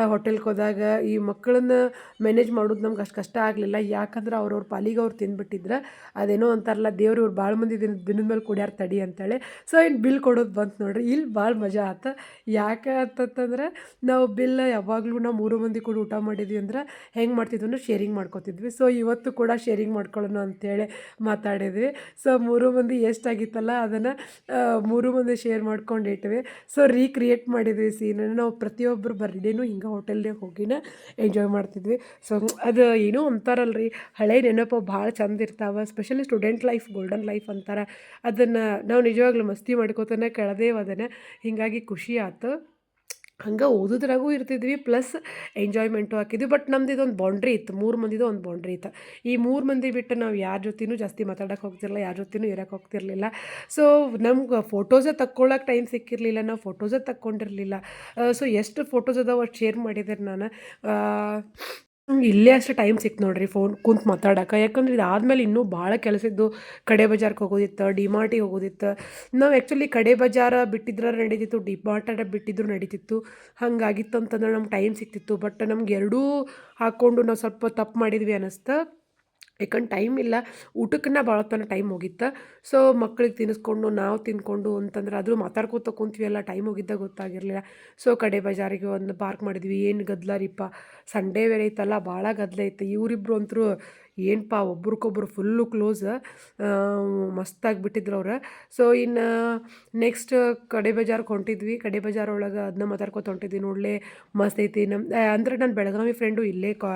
ಹೋಟೆಲ್ಗೆ ಹೋದಾಗ ಈ ಮಕ್ಕಳನ್ನ ಮ್ಯಾನೇಜ್ ಮಾಡೋದು ನಮ್ಗೆ ಅಷ್ಟು ಕಷ್ಟ ಆಗಲಿಲ್ಲ. ಯಾಕಂದ್ರೆ ಅವ್ರವ್ರ ಪಾಲಿಗೆ ಅವ್ರು ತಿಂದ್ಬಿಟ್ಟಿದ್ರೆ. ಅದೇನೋ ಅಂತಾರಲ್ಲ, ದೇವ್ರು ಇವ್ರು ಭಾಳ ಮಂದಿ ದಿನ ದಿನದ ಮೇಲೆ ಕುಡಿಯಾರ ತಡಿ ಅಂತೇಳಿ. ಸೊ ಇನ್ನು ಬಿಲ್ ಕೊಡೋದು ಬಂತು ನೋಡ್ರಿ ಇಲ್ಲಿ ಭಾಳ ಮಜಾ ಆತ. ಯಾಕೆ ಅಂತಂತಂದ್ರೆ, ನಾವು ಬಿಲ್ ಯಾವಾಗಲೂ ನಾವು ಮೂರು ಮಂದಿ ಕೂಡ ಊಟ ಮಾಡಿದ್ವಿ ಅಂದ್ರೆ, ಹೆಂಗೆ ಮಾಡ್ತಿದ್ವಿ ಅಂದ್ರೆ ಶೇರಿಂಗ್ ಮಾಡ್ಕೊತಿದ್ವಿ. ಸೊ ಇವತ್ತು ಕೂಡ ಶೇರಿಂಗ್ ಮಾಡ್ಕೊಳ್ಳೋಣ ಅಂತೇಳಿ ಮಾತಾಡಿದ್ವಿ. ಸೊ ಮೂರು ಮಂದಿ ಎಷ್ಟಾಗಿತ್ತಲ್ಲ ಅದನ್ನು ಮೂರು ಮಂದಿ ಶೇರ್ ಮಾಡ್ಕೊಂಡು ಇಟ್ವಿ ಸೊ ರೀಕ್ರಿಯೇಟ್ ಮಾಡಿದ್ವಿ ಸೀನನ್ನು ನಾವು ಪ್ರತಿಯೊಬ್ಬರು ಬರ್ಡೇನೂ ಹಿಂಗೆ ಹೋಟೆಲ್ಗೆ ಹೋಗಿನ ಎಂಜಾಯ್ ಮಾಡ್ತಿದ್ವಿ. ಸೊ ಅದು ಏನೋ ಅಂತಾರಲ್ರಿ ಹಳೆ ನೆನಪು ಭಾಳ ಚಂದ ಇರ್ತಾವೆ. Specially student life golden life ಅಂತಾರೆ. ಅದನ್ನು ನಾವು ನಿಜವಾಗ್ಲೂ ಮಸ್ತಿ ಮಾಡ್ಕೋತಾನೆ, ಕಳೆದೇವು ಅದನ್ನು. ಹೀಗಾಗಿ ಖುಷಿ ಆಯ್ತು ಹಂಗೆ ಓದೋದ್ರಾಗೂ ಇರ್ತಿದ್ವಿ, ಪ್ಲಸ್ ಎಂಜಾಯ್ಮೆಂಟು ಹಾಕಿದ್ವಿ. ಬಟ್ ನಮ್ದು ಇದೊಂದು ಬೌಂಡ್ರಿ ಇತ್ತು, ಮೂರು ಮಂದಿದು ಒಂದು ಬೌಂಡ್ರಿ ಇತ್ತು. ಈ ಮೂರು ಮಂದಿ ಬಿಟ್ಟು ನಾವು ಯಾರ ಜೊತೆನೂ ಜಾಸ್ತಿ ಮಾತಾಡೋಕೆ ಹೋಗ್ತಿರಲಿಲ್ಲ, ಯಾರ ಜೊತೆನೂ ಇರೋಕೆ ಹೋಗ್ತಿರಲಿಲ್ಲ. ಸೊ ನಮ್ಗೆ ಫೋಟೋಸೇ ತಕ್ಕೊಳ್ಳೋಕೆ ಟೈಮ್ ಸಿಕ್ಕಿರಲಿಲ್ಲ, ನಾವು ಫೋಟೋಸೇ ತಕ್ಕೊಂಡಿರಲಿಲ್ಲ. ಸೊ ಎಷ್ಟು ಫೋಟೋಸ್ ಅದಾವ ಶೇರ್ ಮಾಡಿದ್ದಾರೆ ನಾನು. ಇಲ್ಲೇ ಅಷ್ಟೇ ಟೈಮ್ ಸಿಕ್ತು ನೋಡ್ರಿ ಫೋನ್ ಕುಂತು ಮಾತಾಡೋಕೆ. ಯಾಕಂದ್ರೆ ಇದಾದ್ಮೇಲೆ ಇನ್ನೂ ಭಾಳ ಕೆಲಸ ಇದ್ದು, ಕಡೆ ಬಜಾರ್ಗೆ ಹೋಗೋದಿತ್ತು ಡಿ ಮಾರ್ಟಿಗೆ ಹೋಗೋದಿತ್ತು. ನಾವು ಆ್ಯಕ್ಚುಲಿ ಕಡೆ ಬಜಾರ ಬಿಟ್ಟಿದ್ರೆ ನಡೀತಿತ್ತು ಡಿ ಬಿಟ್ಟಿದ್ರು ನಡೀತಿತ್ತು. ಹಂಗಾಗಿತ್ತು ಅಂತಂದ್ರೆ ನಮ್ಗೆ ಟೈಮ್ ಸಿಕ್ತಿತ್ತು. ಬಟ್ ನಮ್ಗೆ ಎರಡೂ ಹಾಕ್ಕೊಂಡು ನಾವು ಸ್ವಲ್ಪ ತಪ್ಪು ಮಾಡಿದ್ವಿ ಅನ್ನಿಸ್ತು ಯಾಕಂದ್ರೆ ಟೈಮ್ ಇಲ್ಲ. ಊಟಕ್ಕನ್ನ ಭಾಳ ತನಕ ಟೈಮ್ ಹೋಗಿತ್ತು. ಸೊ ಮಕ್ಳಿಗೆ ತಿನ್ನಿಸ್ಕೊಂಡು ನಾವು ತಿನ್ಕೊಂಡು ಅಂತಂದ್ರೆ ಆದರೂ ಮಾತಾಡ್ಕೊತ ಕುಂತೀವಲ್ಲ ಟೈಮ್ ಹೋಗಿದ್ದ ಗೊತ್ತಾಗಿರಲಿಲ್ಲ. ಸೊ ಕಡೆ ಬಜಾರಿಗೆ ಒಂದು ಪಾರ್ಕ್ ಮಾಡಿದ್ವಿ. ಏನು ಗದ್ದಲ ರೀಪ್ಪ ಸಂಡೇ ಬೇರೆ ಇತ್ತಲ್ಲ ಭಾಳ ಗದ್ದಲ ಐತೆ. ಇವರಿಬ್ರು ಅಂತೂ ಏನಪ್ಪ ಒಬ್ರಿಗೊಬ್ರು ಫುಲ್ಲು ಕ್ಲೋಸ್ ಮಸ್ತಾಗಿ ಬಿಟ್ಟಿದ್ರು ಅವ್ರು. ಸೊ ಇನ್ನು ನೆಕ್ಸ್ಟ್ ಕಡೆ ಬಜಾರ್ಗೆ ಹೊಂಟಿದ್ವಿ. ಕಡೆ ಬಜಾರ್ ಒಳಗೆ ಅದನ್ನ ಮಾತಾಡ್ಕೊತ ಹೊಂಟಿದ್ವಿ. ನೋಡಲೇ, ಮಸ್ತ್ ಐತಿ. ನಮ್ಮ ಅಂದರೆ ನನ್ನ ಬೆಳಗಾವಿ ಫ್ರೆಂಡು ಇಲ್ಲೇ ಕಾ,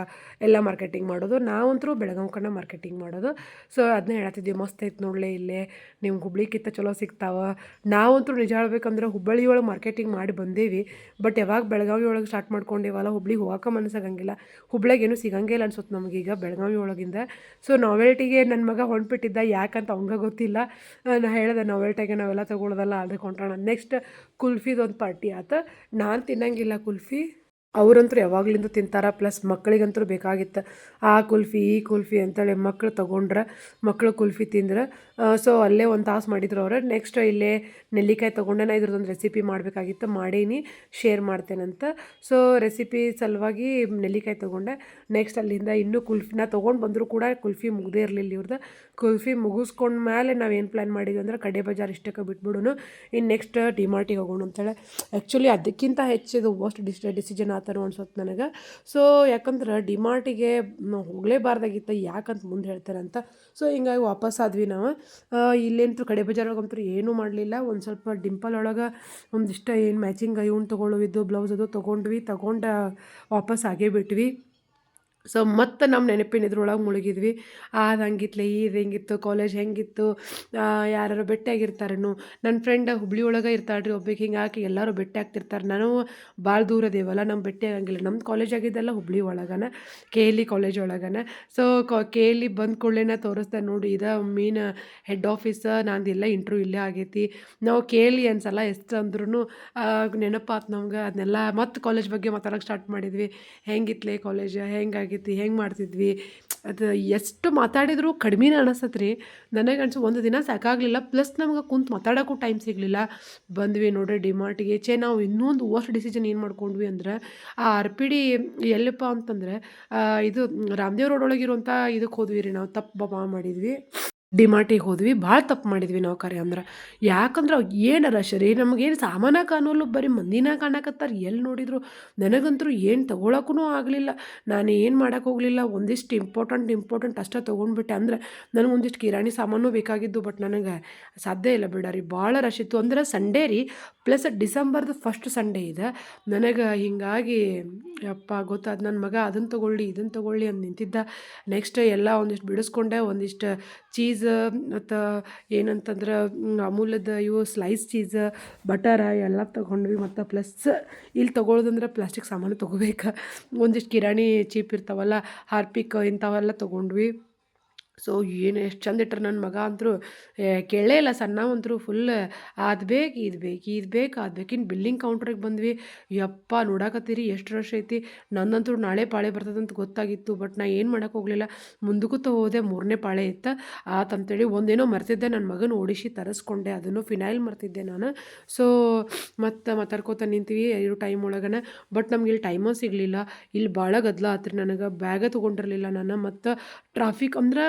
ಎಲ್ಲ ಮಾರ್ಕೆಟಿಂಗ್ ಮಾಡೋದು. ನಾವಂತರೂ ಬೆಳಗಾವಿ ಕಡೆ ಮಾರ್ಕೆಟಿಂಗ್ ಮಾಡೋದು. ಸೊ ಅದನ್ನ ಹೇಳತ್ತಿದ್ವಿ ಮಸ್ತ್ ಐತಿ ನೋಡಲೇ ಇಲ್ಲೇ. ನಿಮ್ಗೆ ಹುಬ್ಳಿಕ್ಕಿಂತ ಚಲೋ ಸಿಗ್ತಾವೆ. ನಾವಂತರೂ ನಿಜ ಹೇಳ್ಬೇಕಂದ್ರೆ ಹುಬ್ಬಳ್ಳಿ ಒಳಗೆ ಮಾರ್ಕೆಟಿಂಗ್ ಮಾಡಿ ಬಂದೇವಿ. ಬಟ್ ಯಾವಾಗ ಬೆಳಗಾವಿ ಒಳಗೆ ಸ್ಟಾರ್ಟ್ ಮಾಡ್ಕೊಂಡೇವಲ್ಲ, ಹುಬ್ಳಿಗೆ ಹೋಗೋಕೆ ಮನಸ್ಸಾಗಂಗಿಲ್ಲ. ಹುಬ್ಳಿಗೆ ಏನೂ ಸಿಗಂಗಿಲ್ಲ ಅನ್ಸುತ್ತೆ ನಮಗೀಗ ಬೆಳಗಾವಿ ಒಳಗಿಂದ. ಸೊ ನಾವೆಲ್ಟಿಗೆ ನನ್ನ ಮಗ ಹೊಂಟ್ಬಿಟ್ಟಿದ್ದ. ಯಾಕಂತ ಅವಂಗ ಗೊತ್ತಿಲ್ಲ. ನಾನು ಹೇಳಿದೆ ನಾವೆಲ್ಟಿಗೆ ನಾವೆಲ್ಲ ತೊಗೊಳೋದಲ್ಲ, ಅದಕ್ಕೆ ಹೊಂಟೋಣ ನೆಕ್ಸ್ಟ್ ಕುಲ್ಫಿದೊಂದು ಪಾರ್ಟಿ ಆತ. ನಾನು ತಿನ್ನಂಗಿಲ್ಲ ಕುಲ್ಫಿ. ಅವರಂತೂ ಯಾವಾಗ್ಲಿಂದ ತಿಂತಾರೆ, ಪ್ಲಸ್ ಮಕ್ಕಳಿಗಂತೂ ಬೇಕಾಗಿತ್ತು, ಆ ಕುಲ್ಫಿ, ಈ ಕುಲ್ಫಿ ಅಂತೇಳಿ ಮಕ್ಕಳು ತೊಗೊಂಡ್ರೆ ಮಕ್ಕಳು ಕುಲ್ಫಿ ತಿಂದ್ರೆ ಸೊ ಅಲ್ಲೇ ಒಂದು ತಾಸು ಮಾಡಿದ್ರು ಅವ್ರು. ನೆಕ್ಸ್ಟ್ ಇಲ್ಲೇ ನೆಲ್ಲಿಕಾಯಿ ತೊಗೊಂಡೆ ನಾ ಇದ್ರದ್ದೊಂದು ರೆಸಿಪಿ ಮಾಡಬೇಕಾಗಿತ್ತು, ಮಾಡೀನಿ ಶೇರ್ ಮಾಡ್ತೇನಂತ. ಸೊ ರೆಸಿಪಿ ಸಲುವಾಗಿ ನೆಲ್ಲಿಕಾಯಿ ತೊಗೊಂಡೆ. ನೆಕ್ಸ್ಟ್ ಅಲ್ಲಿಂದ ಇನ್ನೂ ಕುಲ್ಫಿನ ತೊಗೊಂಡು ಬಂದರೂ ಕೂಡ ಕುಲ್ಫಿ ಮುಗ್ದೇ ಇರಲಿಲ್ಲ ಇವ್ರದ್ದು ಕುಲ್ಫಿ ಮುಗಿಸ್ಕೊಂಡ ಮೇಲೆ ನಾವು ಏನು ಪ್ಲ್ಯಾನ್ ಮಾಡಿದ್ವಿ ಅಂದ್ರೆ ಕಡೆ ಬಜಾರ್ ಇಷ್ಟಕ್ಕೆ ಬಿಟ್ಬಿಡೋಣ ಇನ್ನು ನೆಕ್ಸ್ಟ್ ಡಿಮಾರ್ಟಿಗೆ ಹೋಗೋಣ ಅಂತೇಳಿ ಆ್ಯಕ್ಚುಲಿ ಅದಕ್ಕಿಂತ ಹೆಚ್ಚಿದು ಮೋಸ್ಟ್ ಡಿಸ್ ಡಿಸಿಷನ್ ಆತನು ಅನ್ಸುತ್ತೆ ನನಗೆ. ಸೊ ಯಾಕಂದ್ರೆ ಡಿಮಾರ್ಟಿಗೆ ಹೋಗಲೇಬಾರ್ದಾಗಿತ್ತು ಯಾಕಂತ ಮುಂದೆ ಹೇಳ್ತಾರೆ ಅಂತ. ಸೊ ಹಿಂಗಾಗಿ ವಾಪಸ್ ಆದ್ವಿ ನಾವು. ಇಲ್ಲೇಂತೂ ಕಡೆ ಬಜಾರ್ ಅಂತೂ ಏನೂ ಮಾಡಲಿಲ್ಲ. ಒಂದು ಸ್ವಲ್ಪ ಡಿಂಪಲ್ ಒಳಗೆ ಒಂದಿಷ್ಟ ಏನು ಮ್ಯಾಚಿಂಗ್ ಇವ್ನು ತೊಗೊಳ್ಳೋವಿದ್ದು ಬ್ಲೌಸ್ ಅದು ತೊಗೊಂಡ್ವಿ. ತೊಗೊಂಡು ವಾಪಸ್ ಆಗೇ ಬಿಟ್ವಿ. ಸೊ ಮತ್ತೆ ನಮ್ಮ ನೆನಪಿನ ಇದ್ರೊಳಗೆ ಮುಳುಗಿದ್ವಿ. ಅದು ಹಂಗಿತ್ಲೆ, ಇದು ಹೆಂಗಿತ್ತು ಕಾಲೇಜ್ ಹೆಂಗಿತ್ತು ಯಾರು ಭೇಟಿಯಾಗಿರ್ತಾರೇನು. ನನ್ನ ಫ್ರೆಂಡ್ ಹುಬ್ಳಿ ಒಳಗೆ ಇರ್ತಾಳೆ ರೀ ಹಿಂಗೆ ಹಾಕಿ ಎಲ್ಲರೂ ಭೇಟಿ ಆಗ್ತಿರ್ತಾರೆ. ನಾನು ಭಾಳ ದೂರ ನಮ್ಮ ಭೇಟಿ ಆಗಂಗಿಲ್ಲ. ನಮ್ಮ ಕಾಲೇಜ್ ಆಗಿದ್ದೆಲ್ಲ ಹುಬ್ಳಿ ಒಳಗನ ಕೆ ಎಲ್ ಕಾಲೇಜ್ ಒಳಗನ. ಸೊ ಕೆ ಎಲ್ ಇ ಬಂದ ಕೂಡಲೇ ತೋರಿಸ್ದೆ ನೋಡಿ, ಇದು ಮೀನ್ ಹೆಡ್ ಆಫೀಸ್ ಇಲ್ಲ ಇಂಟ್ರ್ಯೂ ಇಲ್ಲೇ ಆಗೈತಿ. ನಾವು ಕೆ ಎಲ್ ಇ ಅನ್ಸಲ್ಲ, ಎಷ್ಟು ಅಂದ್ರೂ ನೆನಪಾತು ನಮ್ಗೆ. ಅದನ್ನೆಲ್ಲ ಮತ್ತು ಕಾಲೇಜ್ ಬಗ್ಗೆ ಮಾತಾಡೋಕೆ ಸ್ಟಾರ್ಟ್ ಮಾಡಿದ್ವಿ. ಹೆಂಗಿತ್ಲೆ ಕಾಲೇಜ್ ಹೆಂಗಾಗಿ ಆಗೈತಿ ಹೆಂಗೆ ಮಾಡ್ತಿದ್ವಿ? ಅದು ಎಷ್ಟು ಮಾತಾಡಿದರೂ ಕಡಿಮೆನೇ ಅನಿಸತ್ ರೀ ನನಗೆ ಅನ್ಸು ಒಂದು ದಿನ ಸಾಕಾಗಲಿಲ್ಲ. ಪ್ಲಸ್ ನಮ್ಗೆ ಕುಂತು ಮಾತಾಡೋಕ್ಕೂ ಟೈಮ್ ಸಿಗಲಿಲ್ಲ. ಬಂದ್ವಿ ನೋಡ್ರಿ ಡಿಮಾರ್ಟಿಗೆ ಚೇ ನಾವು ಇನ್ನೊಂದು ವರ್ಸ್ಟ್ ಡಿಸಿಷನ್ ಏನು ಮಾಡ್ಕೊಂಡ್ವಿ ಅಂದ್ರೆ, ಆ ಆರ್ ಪಿ ಡಿ ಎಲ್ಲಪ್ಪ ಅಂತಂದ್ರೆ ಇದು ರಾಮದೇವ್ ರೋಡ್ ಒಳಗಿರುವಂಥ ಇದಕ್ಕೆ ಹೋದ್ವಿ ರೀ. ನಾವು ತಪ್ಪು ಮಾಡಿದ್ವಿ. ಡಿಮಾರ್ಟಿಗೆ ಹೋದ್ವಿ. ಭಾಳ ತಪ್ಪು ಮಾಡಿದ್ವಿ ನಾವು ಕರೆ ಅಂದ್ರೆ. ಯಾಕಂದ್ರೆ ಏನು ರಶ್ ನಮಗೇನು ಸಾಮಾನ ಕಾಣೋಲ್ಲ, ಬರೀ ಮಂದಿನ ಕಾಣಕತ್ತಾರ. ಎಲ್ಲಿ ನೋಡಿದ್ರು? ನನಗಂತೂ ಏನು ತೊಗೊಳಕ್ಕೂ ಆಗಲಿಲ್ಲ. ನಾನು ಏನು ಮಾಡೋಕೆ ಹೋಗಲಿಲ್ಲ. ಒಂದಿಷ್ಟು ಇಂಪಾರ್ಟೆಂಟ್ ಇಂಪಾರ್ಟೆಂಟ್ ಅಷ್ಟೇ ತೊಗೊಂಡ್ಬಿಟ್ಟೆ ಅಂದ್ರೆ ನನಗೆ ಒಂದಿಷ್ಟು ಕಿರಾಣಿ ಸಾಮಾನು ಬೇಕಾಗಿದ್ದು ಬಟ್ ನನಗೆ ಸಾಧ್ಯ ಇಲ್ಲ ಬಿಡ ರೀ ಭಾಳ ರಶ್ ಇತ್ತು. ಅಂದ್ರೆ ಸಂಡೇ ರೀ. ಪ್ಲಸ್ ಡಿಸೆಂಬರ್ದು ಫಸ್ಟ್ ಸಂಡೇ ಇದೆ. ನನಗೆ ಹಿಂಗಾಗಿ ಅಪ್ಪ ಗೊತ್ತಾದ ನನ್ನ ಮಗ ಅದನ್ನು ತೊಗೊಳ್ಳಿ ಇದನ್ನು ತೊಗೊಳ್ಳಿ ಅಂತ ನಿಂತಿದ್ದ. ನೆಕ್ಸ್ಟ್ ಎಲ್ಲ ಒಂದಿಷ್ಟು ಬಿಡಿಸ್ಕೊಂಡೆ, ಒಂದಿಷ್ಟು ಚೀಸ್ ಮತ್ತು ಏನಂತಂದ್ರೆ ಅಮೂಲದ ಇವು ಸ್ಲೈಸ್ ಚೀಸ್ ಬಟರ ಎಲ್ಲ ತೊಗೊಂಡ್ವಿ. ಮತ್ತು ಪ್ಲಸ್ ಇಲ್ಲಿ ತೊಗೊಳೋದಂದ್ರೆ ಪ್ಲಾಸ್ಟಿಕ್ ಸಾಮಾನು ತೊಗೋಬೇಕು. ಒಂದಿಷ್ಟು ಕಿರಾಣಿ ಚೀಪ್ ಇರ್ತಾವಲ್ಲ, ಹಾರ್ಪಿಕ್ ಇಂಥವೆಲ್ಲ ತೊಗೊಂಡ್ವಿ. ಸೊ, ಏನು ಎಷ್ಟು ಚಂದ ಇಟ್ರು ನನ್ನ ಮಗ ಅಂತರೂ ಕೇಳೇ ಇಲ್ಲ ಸಣ್ಣವಂತರೂ ಫುಲ್ ಅದು ಬೇಕು, ಇದು ಬೇಕು ಇದು ಬೇಕು ಅದು ಬೇಕು. ಬಿಲ್ಲಿಂಗ್ ಕೌಂಟ್ರಿಗೆ ಬಂದ್ವಿ. ಯಪ್ಪ, ನೋಡಾಕತ್ತೀರಿ, ಎಷ್ಟು ರಶ್ ಐತಿ. ನನ್ನಂತೂ ನಾಳೆ ಪಾಳೆ ಬರ್ತದಂತ ಗೊತ್ತಾಗಿತ್ತು ಬಟ್ ನಾ ಏನು ಮಾಡೋಕೆ ಹೋಗಲಿಲ್ಲ. ಮುಂದಕ್ಕೂ ಹೋದೆ ಮೂರನೇ ಪಾಳೆ ಇತ್ತು. ಆತಂತೇಳಿ ಒಂದೇನೋ ಮರ್ತಿದ್ದೆ ನನ್ನ ಮಗನ ಓಡಿಸಿ ತರಿಸ್ಕೊಂಡೆ, ಅದನ್ನು ಫಿನೈಲ್ ಮರ್ತಿದ್ದೆ ನಾನು. ಸೊ, ಮತ್ತು ಮಾತಾಡ್ಕೋತ ನಿಂತೀವಿ ಇರೋ ಟೈಮ್ ಒಳಗನ. ಬಟ್ ನಮ್ಗೆ ಇಲ್ಲಿ ಟೈಮೂ ಸಿಗಲಿಲ್ಲ. ಇಲ್ಲಿ ಭಾಳ ಗದ್ದಲ ಆತ್ರಿ ನನಗೆ. ಬ್ಯಾಗ ತೊಗೊಂಡಿರಲಿಲ್ಲ ನಾನು. ಮತ್ತು ಟ್ರಾಫಿಕ್ ಅಂದ್ರೆ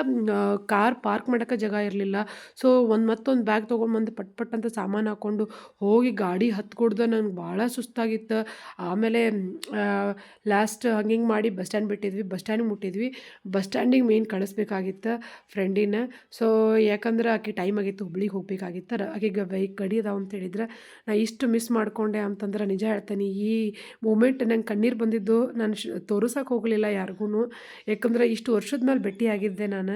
ಕಾರ್ ಪಾರ್ಕ್ ಮಾಡೋಕ್ಕೆ ಜಾಗ ಇರಲಿಲ್ಲ. ಸೊ ಒಂದು ಮತ್ತೊಂದು ಬ್ಯಾಗ್ ತೊಗೊಂಡ್ಬಂದು ಪಟ್ ಪಟ್ ಅಂತ ಸಾಮಾನು ಹಾಕ್ಕೊಂಡು ಹೋಗಿ ಗಾಡಿ ಹತ್ಕೊಡ್ದೆ ನಂಗೆ ಭಾಳ ಸುಸ್ತಾಗಿತ್ತು. ಆಮೇಲೆ ಲಾಸ್ಟ್ ಹಂಗಿಂಗೆ ಮಾಡಿ ಬಸ್ ಸ್ಟ್ಯಾಂಡ್ ಬಿಟ್ಟಿದ್ವಿ. ಬಸ್ ಸ್ಟ್ಯಾಂಡಿಗೆ ಮುಟ್ಟಿದ್ವಿ. ಬಸ್ ಸ್ಟ್ಯಾಂಡಿಗೆ ಮೇನ್ ಕಳಿಸ್ಬೇಕಾಗಿತ್ತು ಫ್ರೆಂಡಿನ ಸೊ ಯಾಕಂದ್ರೆ ಆಕೆ ಟೈಮ್ ಆಗಿತ್ತು, ಹುಬ್ಳಿಗೆ ಹೋಗ್ಬೇಕಾಗಿತ್ತು. ಆಕೆಗೆ ಬೈಕ್ ಗಡಿ ಅದಾವ ಅಂತ ಹೇಳಿದ್ರೆ, ನಾ ಇಷ್ಟು ಮಿಸ್ ಮಾಡ್ಕೊಂಡೆ ಅಂತಂದ್ರೆ ನಿಜ ಹೇಳ್ತೇನೆ. ಈ ಮೂಮೆಂಟ್ ನಂಗೆ ಕಣ್ಣೀರು ಬಂದಿದ್ದು ನಾನು ಶ್, ತೋರಿಸೋಕೆ ಹೋಗಲಿಲ್ಲ ಯಾರಿಗೂ ಯಾಕಂದ್ರೆ ಇಷ್ಟು ವರ್ಷದ ಮೇಲೆ ಭೇಟಿ ಆಗಿದ್ದೆ ನಾನು.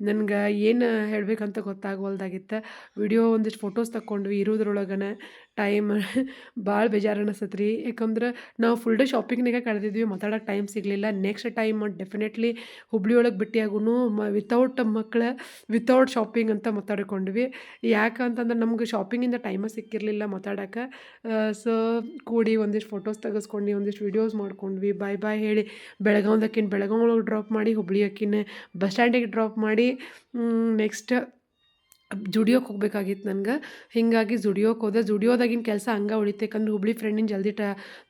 ನನ್ಗೆ ಏನು ಹೇಳಬೇಕಂತ ಗೊತ್ತಾಗವಲ್ದಾಗಿತ್ತು. ವಿಡಿಯೋ ಒಂದಿಷ್ಟು ಫೋಟೋಸ್ ತಕ್ಕೊಂಡ್ವಿ ಇರೋದ್ರೊಳಗನೆ ಟೈಮ್ ಭಾಳ [laughs] ಬೇಜಾರು ಅನಿಸ್ತೈತೆ ರೀ ಯಾಕಂದ್ರೆ ನಾವು ಫುಲ್ ಡೇ ಶಾಪಿಂಗ್ನಾಗೆ ಕಳೆದಿದ್ವಿ ಮಾತಾಡೋಕೆ ಟೈಮ್ ಸಿಗಲಿಲ್ಲ. ನೆಕ್ಸ್ಟ್ ಟೈಮ್ ಡೆಫಿನೆಟ್ಲಿ ಹುಬ್ಳಿ ಒಳಗೆ ಭೇಟಿಯಾಗೂ ಮ ವಿತೌಟ್ ಮಕ್ಕಳ ವಿತೌಟ್ ಶಾಪಿಂಗ್ ಅಂತ ಮಾತಾಡ್ಕೊಂಡ್ವಿ. ಯಾಕಂತಂದ್ರೆ ನಮ್ಗೆ ಶಾಪಿಂಗಿಂದ ಟೈಮ ಸಿಕ್ಕಿರಲಿಲ್ಲ ಮಾತಾಡೋಕೆ. ಸೊ ಕೂಡಿ ಒಂದಿಷ್ಟು ಫೋಟೋಸ್ ತೆಗೆಸ್ಕೊಂಡು, ಒಂದಿಷ್ಟು ವೀಡಿಯೋಸ್ ಮಾಡ್ಕೊಂಡ್ವಿ. ಬಾಯ್ ಬಾಯ್ ಹೇಳಿ ಬೆಳಗಾವ್ದಕ್ಕಿನ ಬೆಳಗಾವ್ ಒಳಗೆ ಡ್ರಾಪ್ ಮಾಡಿ ಹುಬ್ಳಿ ಅಕ್ಕಿನ ಬಸ್ ಸ್ಟ್ಯಾಂಡಿಗೆ ಡ್ರಾಪ್ ಮಾಡಿ ನೆಕ್ಸ್ಟ್ ಜುಡಿಯೋಕ್ಕೆ ಹೋಗ್ಬೇಕಾಗಿತ್ತು ನನಗೆ. ಹೀಗಾಗಿ ಜುಡಿಯೋಕ್ಕೆ ಹೋದೆ. ಜುಡಿಯೋದಾಗಿನ ಕೆಲಸ ಹಂಗೆ ಉಳಿತು. ಯಾಕಂದ್ರೆ ಹುಬ್ಳಿ ಫ್ರೆಂಡಿನ ಜಲ್ದಿ ಟ,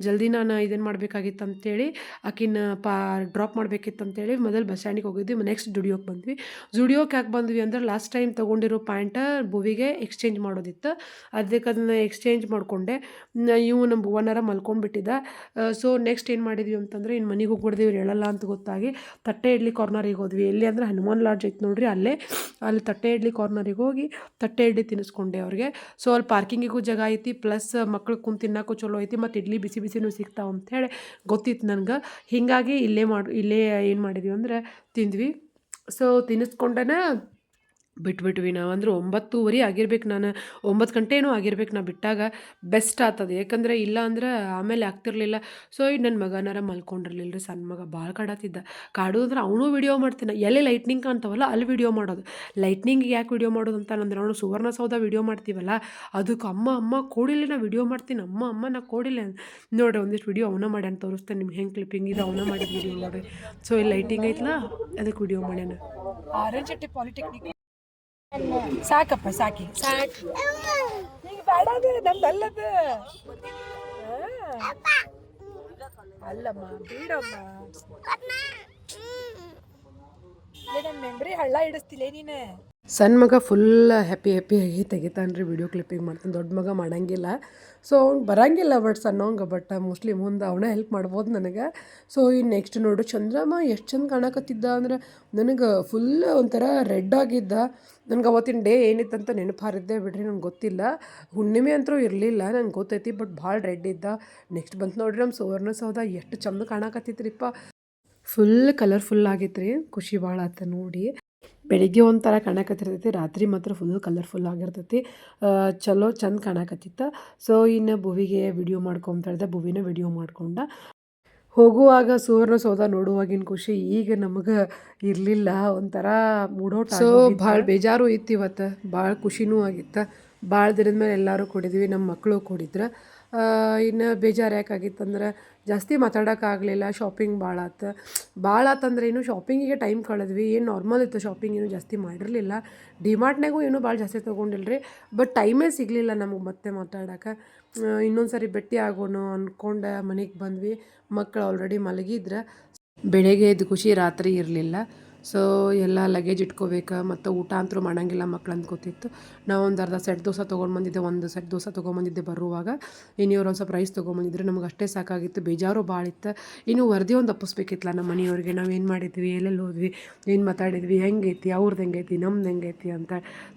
ಜಲ್ದಿ ನಾನು ಇದನ್ನು ಮಾಡಬೇಕಾಗಿತ್ತು ಅಂತೇಳಿ ಆಕಿನ ಪಾ ಡ್ರಾಪ್ ಮಾಡಬೇಕಿತ್ತು ಅಂತೇಳಿ ಮೊದಲು ಬಸ್ ಸ್ಟ್ಯಾಂಡಿಗೆ ಹೋಗಿದ್ವಿ. ನೆಕ್ಸ್ಟ್ ಜುಡಿಯೋಕ್ಕೆ ಬಂದ್ವಿ. ಜುಡಿಯೋಕ್ಕೆ ಯಾಕೆ ಬಂದ್ವಿ ಅಂದ್ರೆ ಲಾಸ್ಟ್ ಟೈಮ್ ತೊಗೊಂಡಿರೋ ಪ್ಯಾಂಟ ಭುವಿಗೆ ಎಕ್ಸ್ಚೇಂಜ್ ಮಾಡೋದಿತ್ತು. ಅದಕ್ಕೆ ಅದನ್ನ ಎಕ್ಸ್ಚೇಂಜ್ ಮಾಡಿಕೊಂಡೆ. ಇವು ನಮ್ಮ ಭುವನರ ಮಲ್ಕೊಂಡ್ಬಿಟ್ಟಿದ್ದ ಸೊ ನೆಕ್ಸ್ಟ್ ಏನು ಮಾಡಿದ್ವಿ ಅಂತಂದ್ರೆ ಇನ್ನು ಮನೆಗೆ ಹೋಗ್ಬಿಡ್ದು. ಇವ್ರು ಹೇಳಲ್ಲ ಅಂತ ಗೊತ್ತಾಗಿ ತಟ್ಟೆ ಇಡ್ಲಿ ಕಾರ್ನರಿಗೆ ಹೋದ್ವಿ. ಎಲ್ಲಿ ಅಂದ್ರೆ ಹನುಮಾನ್ ಲಾಡ್ಜ್ ಐತೆ ನೋಡ್ರಿ, ಅಲ್ಲೇ. ಅಲ್ಲಿ ತಟ್ಟೆ ಇಡ್ಲಿ ಕಾರ್ನರಿಗೆ ಹೋಗಿ ತಟ್ಟೆ ಇಡ್ಲಿ ತಿನ್ನಿಸ್ಕೊಂಡೆ ಅವ್ರಿಗೆ. ಸೊ ಅಲ್ಲಿ ಪಾರ್ಕಿಂಗಿಗೂ ಜಾಗ ಐತಿ ಪ್ಲಸ್ ಮಕ್ಳು ಕುಂತು ತಿನ್ನೋಕ್ಕೂ ಚಲೋ ಐತಿ, ಮತ್ತು ಇಡ್ಲಿ ಬಿಸಿ ಬಿಸಿನೂ ಸಿಗ್ತಾವೆ ಅಂಥೇಳಿ ಗೊತ್ತಿತ್ತು ನನಗೆ. ಹೀಗಾಗಿ ಇಲ್ಲೇ ಮಾಡಿ, ಇಲ್ಲೇ ಏನು ಮಾಡಿದ್ವಿ ಅಂದರೆ ತಿಂದ್ವಿ. ಸೊ ತಿನ್ನಿಸ್ಕೊಂಡನ ಬಿಟ್ಬಿಟ್ವಿ ನಾವು. ಅಂದ್ರೆ ಒಂಬತ್ತೂವರೆ ಆಗಿರ್ಬೇಕು ನಾನು. ಒಂಬತ್ತು ಗಂಟೆನೂ ಆಗಿರ್ಬೇಕು ನಾ ಬಿಟ್ಟಾಗ ಬೆಸ್ಟ್ ಆಗ್ತದೆ ಯಾಕಂದರೆ ಇಲ್ಲ ಅಂದ್ರೆ ಆಮೇಲೆ ಆಗ್ತಿರ್ಲಿಲ್ಲ. ಸೊ ಈ ನನ್ನ ಮಗನಾರ ಮಲ್ಕೊಂಡಿರ್ಲಿಲ್ಲ ರೀ ಸಣ್ಣ ಮಗ ಭಾಳ ಕಾಡತ್ತಿದ್ದ ಕಾಡೋದಂದ್ರೆ ಅವನು ವಿಡಿಯೋ ಮಾಡ್ತೀನಿ ಎಲ್ಲಿ ಲೈಟ್ನಿಂಗ್ ಕಾಣ್ತಾವಲ್ಲ ಅಲ್ಲಿ ವಿಡಿಯೋ ಮಾಡೋದು. ಲೈಟ್ನಿಂಗ್ ಯಾಕೆ ವಿಡಿಯೋ ಮಾಡೋದು ಅಂತ ಅಂದ್ರೆ ಅವನು ಸುವರ್ಣಸೌಧ ವಿಡಿಯೋ ಮಾಡ್ತೀವಲ್ಲ ಅದಕ್ಕೆ ಅಮ್ಮ ಅಮ್ಮ ಕೋಡಿಲ್ಲ ನಾ ವಿಡಿಯೋ ಮಾಡ್ತೀನಿ. ಅಮ್ಮ ಅಮ್ಮ ನಾ ಕೋಡಿಲ್ಲ ನೋಡ್ರಿ ಒಂದಿಷ್ಟು ವಿಡಿಯೋ ಅವನ ಮಾಡ್ಯಾನ ತೋರಿಸ್ತೇನೆ. ನಿಮ್ಗೆ ಹೆಂಗೆ ಕ್ಲಿಪ್ಪಿಂಗ್ ಇದು ಅವನ ಮಾಡಿದ ವಿಡಿಯೋ ನೋಡಿ ಸೊ ಇಲ್ಲಿ ಲೈಟಿಂಗ್ ಐತಲ್ಲ ಅದಕ್ಕೆ ವಿಡಿಯೋ ಮಾಡ್ಯಾನ. ಆರೆಂಜ್ ಪಾಲಿಟೆಕ್ನಿಕ್ ಸಾಕಪ್ಪ ಸಾಕಿ. ಸಾಕು. ಈಗ ಬೇಡ ಅದು ನಮ್ದು ಅಲ್ಲದ ಅಲ್ಲಮ್ಮ ಬೇಡಮ್ಮ. ನನ್ನ ಮೆಮ್ರಿ ಹಳ್ಳ ಹಿಡಿಸ್ತಿಲ್ಲ ನೀನು? ಸಣ್ಣ ಮಗ ಫುಲ್ ಹ್ಯಾಪಿ ಹ್ಯಾಪಿಯಾಗಿ ತೆಗಿತಾನೆ ರೀ ವಿಡಿಯೋ ಕ್ಲಿಪ್ಪಿಂಗ್ ಮಾಡ್ತಾನೆ. ದೊಡ್ಡ ಮಗ ಮಾಡಂಗಿಲ್ಲ. ಸೊ ಅವ್ನು ಬರಂಗಿಲ್ಲ ಬಟ್ ಸಣ್ಣವಂಗ ಬಟ್ ಮೋಸ್ಟ್ಲಿ ಮುಂದೆ ಅವನೇ ಹೆಲ್ಪ್ ಮಾಡ್ಬೋದು ನನಗೆ. ಸೊ ಈ ನೆಕ್ಸ್ಟ್ ನೋಡು, ಚಂದ್ರಮ್ಮ ಎಷ್ಟು ಚಂದ ಕಾಣಕತ್ತಿದ್ದ ಅಂದ್ರೆ ನನಗೆ ಫುಲ್ ಒಂಥರ ರೆಡ್ ಆಗಿದ್ದ. ನನಗೆ ಅವತ್ತಿನ ಡೇ ಏನಿತ್ತಂತ ನೆನಪು ಹಾರಿದ್ದೆ ಬಿಡ್ರಿ, ನಂಗೆ ಗೊತ್ತಿಲ್ಲ. ಹುಣ್ಣಿಮೆ ಅಂತೂ ಇರಲಿಲ್ಲ, ನಂಗೆ ಗೊತ್ತೈತಿ ಬಟ್ ಭಾಳ ರೆಡ್ ಇದ್ದ. ನೆಕ್ಸ್ಟ್ ಬಂತು ನೋಡ್ರಿ ನಮ್ಮ ಸುವರ್ಣಸೌಧ ಎಷ್ಟು ಚಂದ ಕಾಣಕತ್ತಿತ್ರಿಪ್ಪ. ಫುಲ್ ಕಲರ್ಫುಲ್ ಆಗಿತ್ತು ರೀ ಖುಷಿ ಭಾಳ ಆತ ನೋಡಿ. ಬೆಳಿಗ್ಗೆ ಒಂಥರ ಕಾಣಕತ್ತಿರ್ತೈತಿ ರಾತ್ರಿ ಮಾತ್ರ ಫುಲ್ ಕಲರ್ಫುಲ್ ಆಗಿರ್ತೈತಿ. ಚಲೋ ಚಂದ ಕಾಣಕತ್ತಿತ್ತು. ಸೊ ಇನ್ನು ಭುವಿಗೆ ವಿಡಿಯೋ ಮಾಡ್ಕೊಂತ ಹೇಳ್ದೆ ಭುವಿನ ವಿಡಿಯೋ ಮಾಡ್ಕೊಂಡ. ಹೋಗುವಾಗ ಸುವರ್ಣಸೌಧ ನೋಡುವಾಗಿನ ಖುಷಿ ಈಗ ನಮಗೆ ಇರಲಿಲ್ಲ ಒಂಥರ ಮೂಡೋಟ ಸೊ ಭಾಳ ಬೇಜಾರು ಇತ್ತು ಇವತ್ತು ಭಾಳ ಖುಷಿನೂ ಆಗಿತ್ತು. ಭಾಳ ದಿನದ ಮೇಲೆ ಎಲ್ಲರೂ ಕೊಡಿದ್ವಿ ನಮ್ಮ ಮಕ್ಕಳು ಕೊಡಿದ್ರು. ಇನ್ನು ಬೇಜಾರು ಯಾಕಾಗಿತ್ತಂದ್ರೆ ಜಾಸ್ತಿ ಮಾತಾಡೋಕ್ಕಾಗಲಿಲ್ಲ ಶಾಪಿಂಗ್ ಭಾಳ ಆತು ಭಾಳ ಆತಂದ್ರೆ ಏನು ಶಾಪಿಂಗಿಗೆ ಟೈಮ್ ಕಳೆದ್ವಿ. ಏನು ನಾರ್ಮಲ್ ಇತ್ತು ಶಾಪಿಂಗ್ ಏನು ಜಾಸ್ತಿ ಮಾಡಿರಲಿಲ್ಲ. ಡಿಮಾರ್ಟ್ನಾಗೂ ಏನು ಭಾಳ ಜಾಸ್ತಿ ತೊಗೊಂಡಿಲ್ಲ ಬಟ್ ಟೈಮೇ ಸಿಗಲಿಲ್ಲ ನಮಗೆ ಮತ್ತೆ ಮಾತಾಡೋಕೆ ಇನ್ನೊಂದು ಸರಿ ಭೇಟಿ ಆಗೋಣ ಅಂದ್ಕೊಂಡು ಮನೆಗೆ ಬಂದ್ವಿ. ಮಕ್ಕಳು ಆಲ್ರೆಡಿ ಮಲಗಿದ್ರೆ. ಬೆಳಗ್ಗೆ ಎದ್ದು ಖುಷಿ ರಾತ್ರಿ ಇರಲಿಲ್ಲ. ಸೊ ಎಲ್ಲ ಲಗೇಜ್ ಇಟ್ಕೋಬೇಕು? ಮತ್ತು ಊಟ ಅಂತೂ ಮಾಡೋಂಗಿಲ್ಲ ಮಕ್ಳು ಅಂದ್ಕೋತಿತ್ತು ನಾವು ಒಂದು ಅರ್ಧ ಸೆಟ್ ದೋಸೆ ತೊಗೊಂಡು ಬಂದಿದ್ದೆ ಒಂದು ಸೆಟ್ ದೋಸೆ ತೊಗೊಂಬಂದಿದ್ದೆ ಬರುವಾಗ. ಇನ್ನು ಇವ್ರು ಒಂದು ಸ್ವಲ್ಪ ರೈಸ್ ತೊಗೊಂಬಂದಿದ್ರು ನಮ್ಗೆ ಅಷ್ಟೇ ಸಾಕಾಗಿತ್ತು. ಬೇಜಾರು ಭಾಳ ಇತ್ತು. ಇನ್ನು ವರದಿ ಒಂದು ತಪ್ಪಿಸ್ಬೇಕಿತ್ತಲ್ಲ ನಮ್ಮ ಮನೆಯವ್ರಿಗೆ. ನಾವು ಏನು ಮಾಡಿದ್ವಿ? ಎಲ್ಲೆಲ್ಲಿ ಹೋದ್ವಿ? ಏನು ಮಾತಾಡಿದ್ವಿ? ಹೆಂಗೈತಿ? ಅವ್ರದ್ದು ಹೆಂಗೈತಿ? ನಮ್ದು ಹೆಂಗೈತಿ ಅಂತ.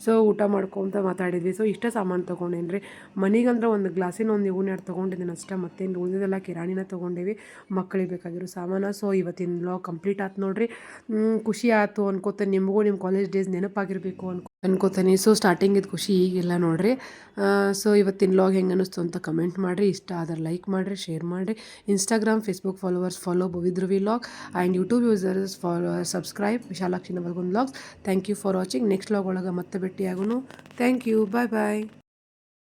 ಸೊ ಊಟ ಮಾಡ್ಕೊತ ಮಾತಾಡಿದ್ವಿ. ಸೊ ಇಷ್ಟೇ ಸಾಮಾನು ತೊಗೊಂಡೇನು ರೀ ಮನೆಗಂದ್ರೆ ಒಂದು ಗ್ಲಾಸಿನ ಒಂದು ಇವು ಎರಡು ತೊಗೊಂಡಿದ್ದೀನಿ ಅಷ್ಟೇ. ಮತ್ತೇನು ಉಳಿದಿದೆಲ್ಲ ಕಿರಾಣಿನ ತೊಗೊಂಡೇವಿ. ಮಕ್ಕಳಿಗೆ ಬೇಕಾಗಿರೋ ಸಾಮಾನು. ಸೊ ಇವತ್ತಿನ ಲಾ ಕಂಪ್ಲೀಟ್ ಆಯ್ತು ನೋಡ್ರಿ. ಹ್ಮ್, ಖುಷಿ ಆಯ್ತು ಅನ್ಕೋತೇನೆ ನಿಮಗೂ ನಿಮ್ಮ ಕಾಲೇಜ್ ಡೇಸ್ ನೆನಪಾಗಿರಬೇಕು ಅನ್ಕೊ ಅನ್ಕೋತಾನೆ. ಸೊ ಸ್ಟಾರ್ಟಿಂಗ್ ಇದು ಖುಷಿ ಈಗಿಲ್ಲ ನೋಡ್ರಿ. ಸೊ ಇವತ್ತಿನ ಲಾಗ್ ಹೆಂಗೆ ಅನ್ನಿಸ್ತು ಅಂತ ಕಮೆಂಟ್ ಮಾಡಿರಿ. ಇಷ್ಟ ಆದ್ರೆ ಲೈಕ್ ಮಾಡಿರಿ ಶೇರ್ ಮಾಡಿರಿ. ಇನ್ಸ್ಟಾಗ್ರಾಮ್ ಫೇಸ್ಬುಕ್ ಫಾಲೋವರ್ಸ್ ಫಾಲೋ ಭವಿದ್ರು log and YouTube users follow subscribe Vishalakshi Navalgund vlogs thank you for watching next vlog ಒಳಗೆ ಮತ್ತೆ ಭೇಟಿಯಾಗೋನು. Thank you bye bye